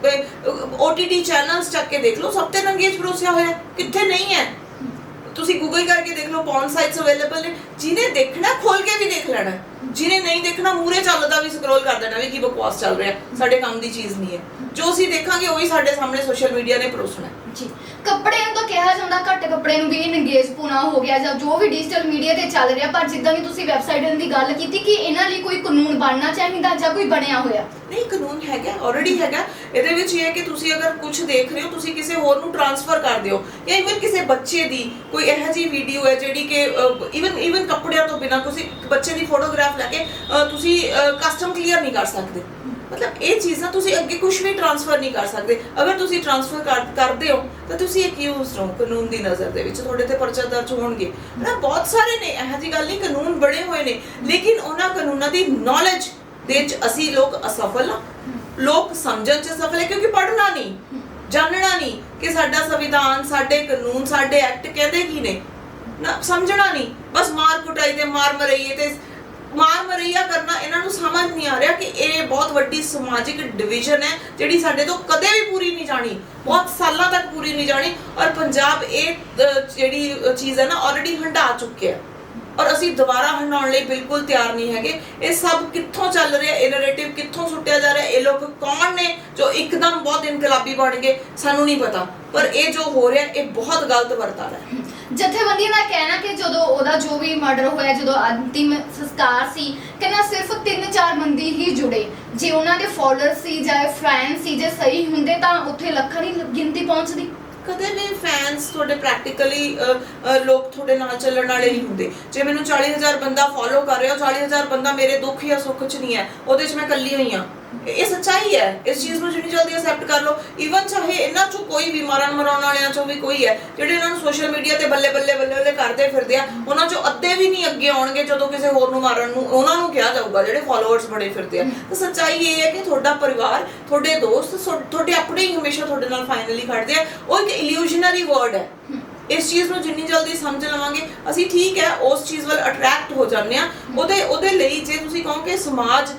OTT ਚੈਨਲਸ ਚੱਕ ਕੇ ਦੇਖ ਲਓ, ਸਭ ਤੇ ਰੰਗੇਜ ਪਰੋਸਿਆ ਹੋਇਆ। ਕਿੱਥੇ ਨਹੀਂ ਹੈ? ਤੁਸੀਂ ਗੂਗਲ ਕਰਕੇ ਦੇਖ ਲਓ ਪੌਰਨ ਸਾਈਟਸ ਅਵੇਲੇਬਲ ਨੇ ਜਿਹਨੇ ਦੇਖਣਾ ਖੋਲ ਕੇ ਵੀ ਦੇਖ ਲੈਣਾ। ਜਿਹਨੇ ਨਹੀਂ ਦੇਖਣਾ ਮੂਰੇ ਚੱਲਦਾ ਵੀ ਸਕਰੋਲ ਕਰ ਦੇਣਾ ਵੀ ਕੀ ਬਕਵਾਸ ਚੱਲ ਰਿਹਾ ਸਾਡੇ ਕੰਮ ਦੀ ਚੀਜ਼ ਨਹੀਂ ਹੈ। ਜੋ ਅਸੀਂ ਦੇਖਾਂਗੇ ਉਹੀ ਸਾਡੇ ਸਾਹਮਣੇ ਸੋਸ਼ਲ ਮੀਡੀਆ ਨੇ ਪਰੋਸਣਾ ਜੀ। ਕੱਪੜਿਆਂ ਤਾਂ ਕਿਹਾ ਜਾਂਦਾ ਘੱਟ ਕੱਪੜੇ ਨੂੰ ਵੀ ਨੰਗੇਜ ਪੁਣਾ ਹੋ ਗਿਆ ਜਾਂ ਜੋ ਵੀ ਡਿਜੀਟਲ ਮੀਡੀਆ ਤੇ ਚੱਲ ਰਿਹਾ ਪਰ ਜਿੱਦਾਂ ਵੀ ਤੁਸੀਂ ਵੈਬਸਾਈਟਾਂ ਦੀ ਗੱਲ ਕੀਤੀ ਕਿ ਇਹਨਾਂ ਲਈ ਕੋਈ ਕਾਨੂੰਨ ਬਣਨਾ ਚਾਹੀਦਾ ਜਾਂ ਕੋਈ ਬਣਿਆ ਹੋਇਆ? ਨਹੀਂ ਕਾਨੂੰਨ ਹੈਗਾ ਆਲਰੇਡੀ ਹੈਗਾ। ਇਹਦੇ ਵਿੱਚ ਇਹ ਹੈ ਕਿ ਤੁਸੀਂ ਅਗਰ ਕੁਝ ਦੇਖ ਰਹੇ ਹੋ ਤੁਸੀਂ ਕਿਸੇ ਹੋਰ ਨੂੰ ਟ੍ਰਾਂਸਫਰ ਕਰ ਦਿਓ। ਜਾਂ ਇਵਨ ਕਿਸੇ ਬੱਚੇ ਦੀ ਕੋਈ ਇਹੋ ਜਿਹੀ ਵੀਡੀਓ ਹੈ ਜਿਹੜੀ ਕਿ ਇਵਨ ਇਵਨ ਕੱਪੜਿਆਂ ਤੋਂ ਬਿਨਾ ਤੁਸੀਂ ਬੱਚੇ ਦੀ ਫੋਟੋਗ੍ਰਾਫ ਲੈ ਕੇ ਤੁਸੀਂ ਕਸਟਮ ਕਲੀਅਰ ਨਹੀਂ ਕਰ ਸਕਦੇ। ਮਤਲਬ ਇਹ ਚੀਜ਼ਾਂ ਤੁਸੀਂ ਅੱਗੇ ਕੁਝ ਵੀ ਟ੍ਰਾਂਸਫਰ ਨਹੀਂ ਕਰ ਸਕਦੇ। ਅਗਰ ਤੁਸੀਂ ਟ੍ਰਾਂਸਫਰ ਕਰਦੇ ਹੋ, ਤਾਂ ਤੁਸੀਂ ਅਕਿਊਜ਼ਡ ਹੋ ਕਾਨੂੰਨ ਦੀ ਨਜ਼ਰ ਦੇ ਵਿੱਚ ਤੁਹਾਡੇ ਤੇ ਪਰਚਾ ਦਰਜ ਹੋਣਗੇ। ਨਾ ਬਹੁਤ ਸਾਰੇ ਨੇ, ਇਹੋ ਜਿਹੀ ਗੱਲ ਨਹੀਂ, ਕਾਨੂੰਨ ਬਣੇ ਹੋਏ ਨੇ। ਲੇਕਿਨ ਉਹਨਾਂ ਕਾਨੂੰਨਾਂ ਦੀ ਨੌਲੇਜ ਦੇ ਵਿੱਚ ਅਸੀਂ ਲੋਕ ਅਸਫਲ ਹਾਂ। ਲੋਕ ਸਮਝਣ ਚ ਸਫਲ ਹੈ, ਕਿਉਂਕਿ ਪੜ੍ਹਨਾ ਨਹੀਂ। ਜਾਣਨਾ ਨਹੀਂ ਕਿ ਸਾਡਾ ਸੰਵਿਧਾਨ, ਸਾਡੇ ਕਾਨੂੰਨ, ਸਾਡੇ ਐਕਟ ਕਹਿੰਦੇ ਕੀ ਨੇ। ਨਾ, ਸਮਝਣਾ ਨਹੀਂ। ਬਸ ਮਾਰ ਕੁਟਾਈ ਤੇ ਮਾਰ ਮਰਈਏ ਤੇ ਮਾਰ ਮਰਈਆ ਕਰਨਾ ਇਹਨਾਂ ਨੂੰ ਸਮਝ ਨਹੀਂ ਆ ਰਿਹਾ ਕਿ ਇਹ ਬਹੁਤ ਵੱਡੀ ਸਮਾਜਿਕ ਡਿਵੀਜ਼ਨ ਹੈ, ਜਿਹੜੀ ਸਾਡੇ ਤੋਂ ਕਦੇ ਵੀ ਪੂਰੀ ਨਹੀਂ ਜਾਣੀ। ਬਹੁਤ ਸਾਲਾਂ ਤੱਕ ਪੂਰੀ ਨਹੀਂ ਜਾਣੀ ਔਰ ਪੰਜਾਬ ਇਹ ਜਿਹੜੀ ਚੀਜ਼ ਹੈ ਨਾ ਆਲਰੇਡੀ ਹੰਢਾ ਚੁੱਕਿਆ ਔਰ ਅਸੀਂ ਦੁਬਾਰਾ ਹੰਡਾਉਣ ਲਈ ਬਿਲਕੁਲ ਤਿਆਰ ਨਹੀਂ ਹੈਗੇ। ਇਹ ਸਭ ਕਿੱਥੋਂ ਚੱਲ ਰਿਹਾ ਇਹ ਨੈਰੇਟਿਵ ਇਹ ਲੋਕ ਕੌਣ ਨੇ ਜੋ ਇੱਕਦਮ ਬਹੁਤ ਇਨਕਲਾਬੀ ਬਣ ਗਏ ਸਾਨੂੰ ਨਹੀਂ ਪਤਾ। ਪਰ ਇਹ ਜੋ ਹੋ ਰਿਹਾ ਇਹ ਬਹੁਤ ਗਲਤ ਵਰਤਾਰਾ ਹੈ। ਜਥੇਬੰਦੀ ਦਾ ਕਹਿਣਾ ਕਿ ਜਦੋਂ ਉਹਦਾ ਜੋ ਵੀ ਮਰਡਰ ਹੋਇਆ ਜਦੋਂ ਅੰਤਿਮ ਸੰਸਕਾਰ ਸੀ ਕਹਿੰਦਾ ਸਿਰਫ 3-4 ਬੰਦੀ ਹੀ ਜੁੜੇ। ਜੇ ਉਹਨਾਂ ਦੇ ਫੋਲੋਅਰ ਸੀ ਜਾਂ ਫੈਨ ਸੀ ਜੇ ਸਹੀ ਹੁੰਦੇ ਤਾਂ ਉੱਥੇ ਲੱਖਾਂ ਦੀ ਗਿਣਤੀ ਪਹੁੰਚਦੀ। ਕਦੇ ਵੀ ਫੈਨਸ ਤੁਹਾਡੇ ਪ੍ਰੈਕਟੀਕਲੀ ਲੋਕ ਤੁਹਾਡੇ ਨਾਲ ਚੱਲਣ ਵਾਲੇ ਨਹੀਂ ਹੁੰਦੇ। ਜੇ ਮੈਨੂੰ 40000 ਬੰਦਾ ਫੋਲੋ ਕਰ ਰਿਹਾ ਉਹ 40000 ਬੰਦਾ ਮੇਰੇ ਦੁੱਖ ਜਾਂ ਸੁੱਖ 'ਚ ਨਹੀਂ ਹੈ ਉਹਦੇ 'ਚ ਮੈਂ ਇਕੱਲੀ ਹੋਈ ਹਾਂ। ਇਹ ਸੱਚਾਈ ਹੈ। ਇਸ ਚੀਜ਼ ਨੂੰ ਜਿੰਨੀ ਜਲਦੀ ਅਸੈਪਟ ਕਰ ਲਓ। ਈਵਨ ਚਾਹੇ ਇਹਨਾਂ 'ਚੋਂ ਕੋਈ ਵੀ ਮਾਰਨ ਮਰਾਉਣ ਵਾਲਿਆਂ 'ਚੋਂ ਵੀ ਕੋਈ ਹੈ, ਜਿਹੜੇ ਇਹਨਾਂ ਨੂੰ ਸੋਸ਼ਲ ਮੀਡੀਆ ਤੇ ਬੱਲੇ ਬੱਲੇ ਬੱਲੇ ਬੱਲੇ ਕਰਦੇ ਫਿਰਦੇ ਆ, ਉਹਨਾਂ 'ਚੋਂ ਅੱਧੇ ਵੀ ਨਹੀਂ ਅੱਗੇ ਆਉਣਗੇ ਜਦੋਂ ਕਿਸੇ ਹੋਰ ਨੂੰ ਮਾਰਨ ਨੂੰ, ਉਹਨਾਂ ਨੂੰ ਕਿਹਾ ਜਾਊਗਾ, ਜਿਹੜੇ ਫਾਲੋਅਰਸ ਬੜੇ ਫਿਰਦੇ ਆ। ਤਾਂ ਸੱਚਾਈ ਇਹ ਹੈ ਕਿ ਤੁਹਾਡਾ ਪਰਿਵਾਰ, ਤੁਹਾਡੇ ਦੋਸਤ ਤੁਹਾਡੇ ਆਪਣੇ ਹੀ ਹਮੇਸ਼ਾ ਤੁਹਾਡੇ ਨਾਲ ਫਾਈਨਲੀ ਖੜਦੇ ਆ। ਉਹ ਇੱਕ ਇਲੂਜ਼ਨਰੀ ਵਰਡ ਹੈ। ਇਸ ਚੀਜ਼ ਨੂੰ ਜਿੰਨੀ ਜਲਦੀ ਸਮਝ ਲਵਾਂਗੇ, ਅਸੀਂ ਠੀਕ ਹੈ, ਉਸ ਚੀਜ਼ ਵੱਲ ਅਟਰੈਕਟ ਹੋ ਜਾਂਦੇ ਆ। ਉਹਦੇ ਉਹਦੇ ਲਈ ਜੇ ਤੁਸੀਂ ਕਹੋ ਕਿ ਸਮਾਜ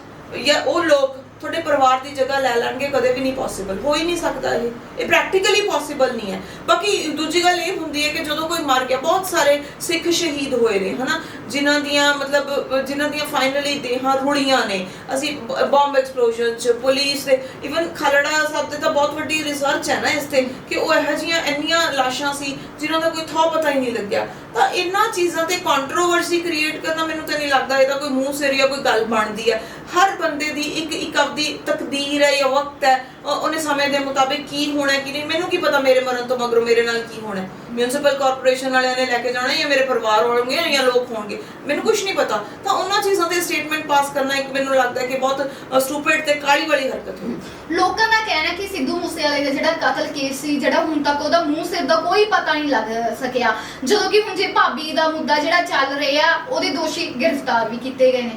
ਜਾਂ ਉਹ ਲੋਕ ਤੁਹਾਡੇ ਪਰਿਵਾਰ ਦੀ ਜਗ੍ਹਾ ਲੈ ਲੈਣਗੇ, ਕਦੇ ਵੀ ਨਹੀਂ ਪੋਸੀਬਲ ਹੋ ਹੀ ਨਹੀਂ ਸਕਦਾ ਇਹ। ਇਹ ਪ੍ਰੈਕਟੀਕਲੀ ਪੋਸੀਬਲ ਨਹੀਂ ਹੈ। ਬਾਕੀ ਦੂਜੀ ਗੱਲ ਇਹ ਹੁੰਦੀ ਹੈ ਕਿ ਜਦੋਂ ਕੋਈ ਮਰ ਗਿਆ, ਬਹੁਤ ਸਾਰੇ ਸਿੱਖ ਸ਼ਹੀਦ ਹੋਏ ਨੇ, ਹਨਾ? ਜਿਨ੍ਹਾਂ ਦੀਆਂ, ਮਤਲਬ, ਜਿਨ੍ਹਾਂ ਦੀਆਂ ਫਾਈਨਲੀ ਦੇਹਾਂ ਰੁੜੀਆਂ ਨੇ। ਅਸੀਂ ਬੰਬ ਐਕਸਪਲੋਜਨ ਚ ਪੁਲਿਸ ਦੇ ਇਵਨ ਖਲੜਾ ਸਾਹਿਬ ਤੇ ਤਾਂ ਬਹੁਤ ਵੱਡੀ ਰਿਸਰਚ ਹੈ ਨਾ ਇਸ ਤੇ, ਕਿ ਉਹ ਇਹੋ ਜਿਹੀਆਂ ਇੰਨੀਆਂ ਲਾਸ਼ਾਂ ਸੀ, ਜਿਨ੍ਹਾਂ ਦਾ ਕੋਈ ਥਾਂ ਪਤਾ ਹੀ ਨਹੀਂ ਲੱਗਿਆ। ਤਾਂ ਇਹਨਾਂ ਚੀਜ਼ਾਂ ਤੇ ਕੰਟਰੋਵਰਸੀ ਕ੍ਰੀਏਟ ਕਰਨਾ ਮੈਨੂੰ ਤਾਂ ਨਹੀਂ ਲੱਗਦਾ ਇਹਦਾ ਕੋਈ ਮੂੰਹ ਸਿਰ ਜਾਂ ਕੋਈ ਗੱਲ ਬਣਦੀ ਹੈ। ਹਰ ਬੰਦੇ ਦੀ ਇੱਕ ਇੱਕ ਆਪਦੀ ਤਕਦੀਰ ਹੈ ਜਾਂ ਵਕਤ ਹੈ ਉਹਨੇ ਸਮੇਂ ਦੇ ਮੁਤਾਬਿਕ ਕੀ ਹੋਣਾ ਕੀ ਨਹੀਂ, ਮੈਨੂੰ ਕੀ ਪਤਾ ਮੇਰੇ ਮਰਨ ਤੋਂ ਮਗਰੋਂ ਮੇਰੇ ਨਾਲ ਕੀ ਹੋਣਾ ਮਿਊਨਿਸਪਲ ਕਾਰਪੋਰੇਸ਼ਨ ਵਾਲਿਆਂ ਨੇ ਲੈ ਕੇ ਜਾਣਾ ਜਾਂ ਮੇਰੇ ਪਰਿਵਾਰ ਹੋਣਗੇ ਜਾਂ ਲੋਕ ਹੋਣਗੇ? ਮੈਨੂੰ ਕੁਝ ਨਹੀਂ ਪਤਾ। ਤਾਂ ਉਹਨਾਂ ਚੀਜ਼ਾਂ ਤੇ ਸਟੇਟਮੈਂਟ ਪਾਸ ਕਰਨਾ ਇੱਕ ਮੈਨੂੰ ਲੱਗਦਾ ਕਿ ਬਹੁਤ ਸਟੂਪਿਡ ਤੇ ਕਾਲੀ ਵਾਲੀ ਹਰਕਤ ਹੋਈ। ਲੋਕਾਂ ਦਾ ਕਹਿਣਾ ਕਿ ਸਿੱਧੂ ਮੂਸੇਵਾਲੇ ਦਾ ਜਿਹੜਾ ਕਤਲ ਕੇਸ ਸੀ, ਜਿਹੜਾ ਹੁਣ ਤੱਕ ਉਹਦਾ ਮੂੰਹ ਸਿਰ ਦਾ ਕੋਈ ਪਤਾ ਨਹੀਂ ਲੱਗ ਸਕਿਆ, ਜਦੋਂ ਕਿ ਹੁਣ ਜੇ ਭਾਬੀ ਦਾ ਮੁੱਦਾ ਜਿਹੜਾ ਚੱਲ ਰਿਹਾ, ਉਹਦੇ ਦੋਸ਼ੀ ਗ੍ਰਿਫਤਾਰ ਵੀ ਕੀਤੇ ਗਏ ਨੇ।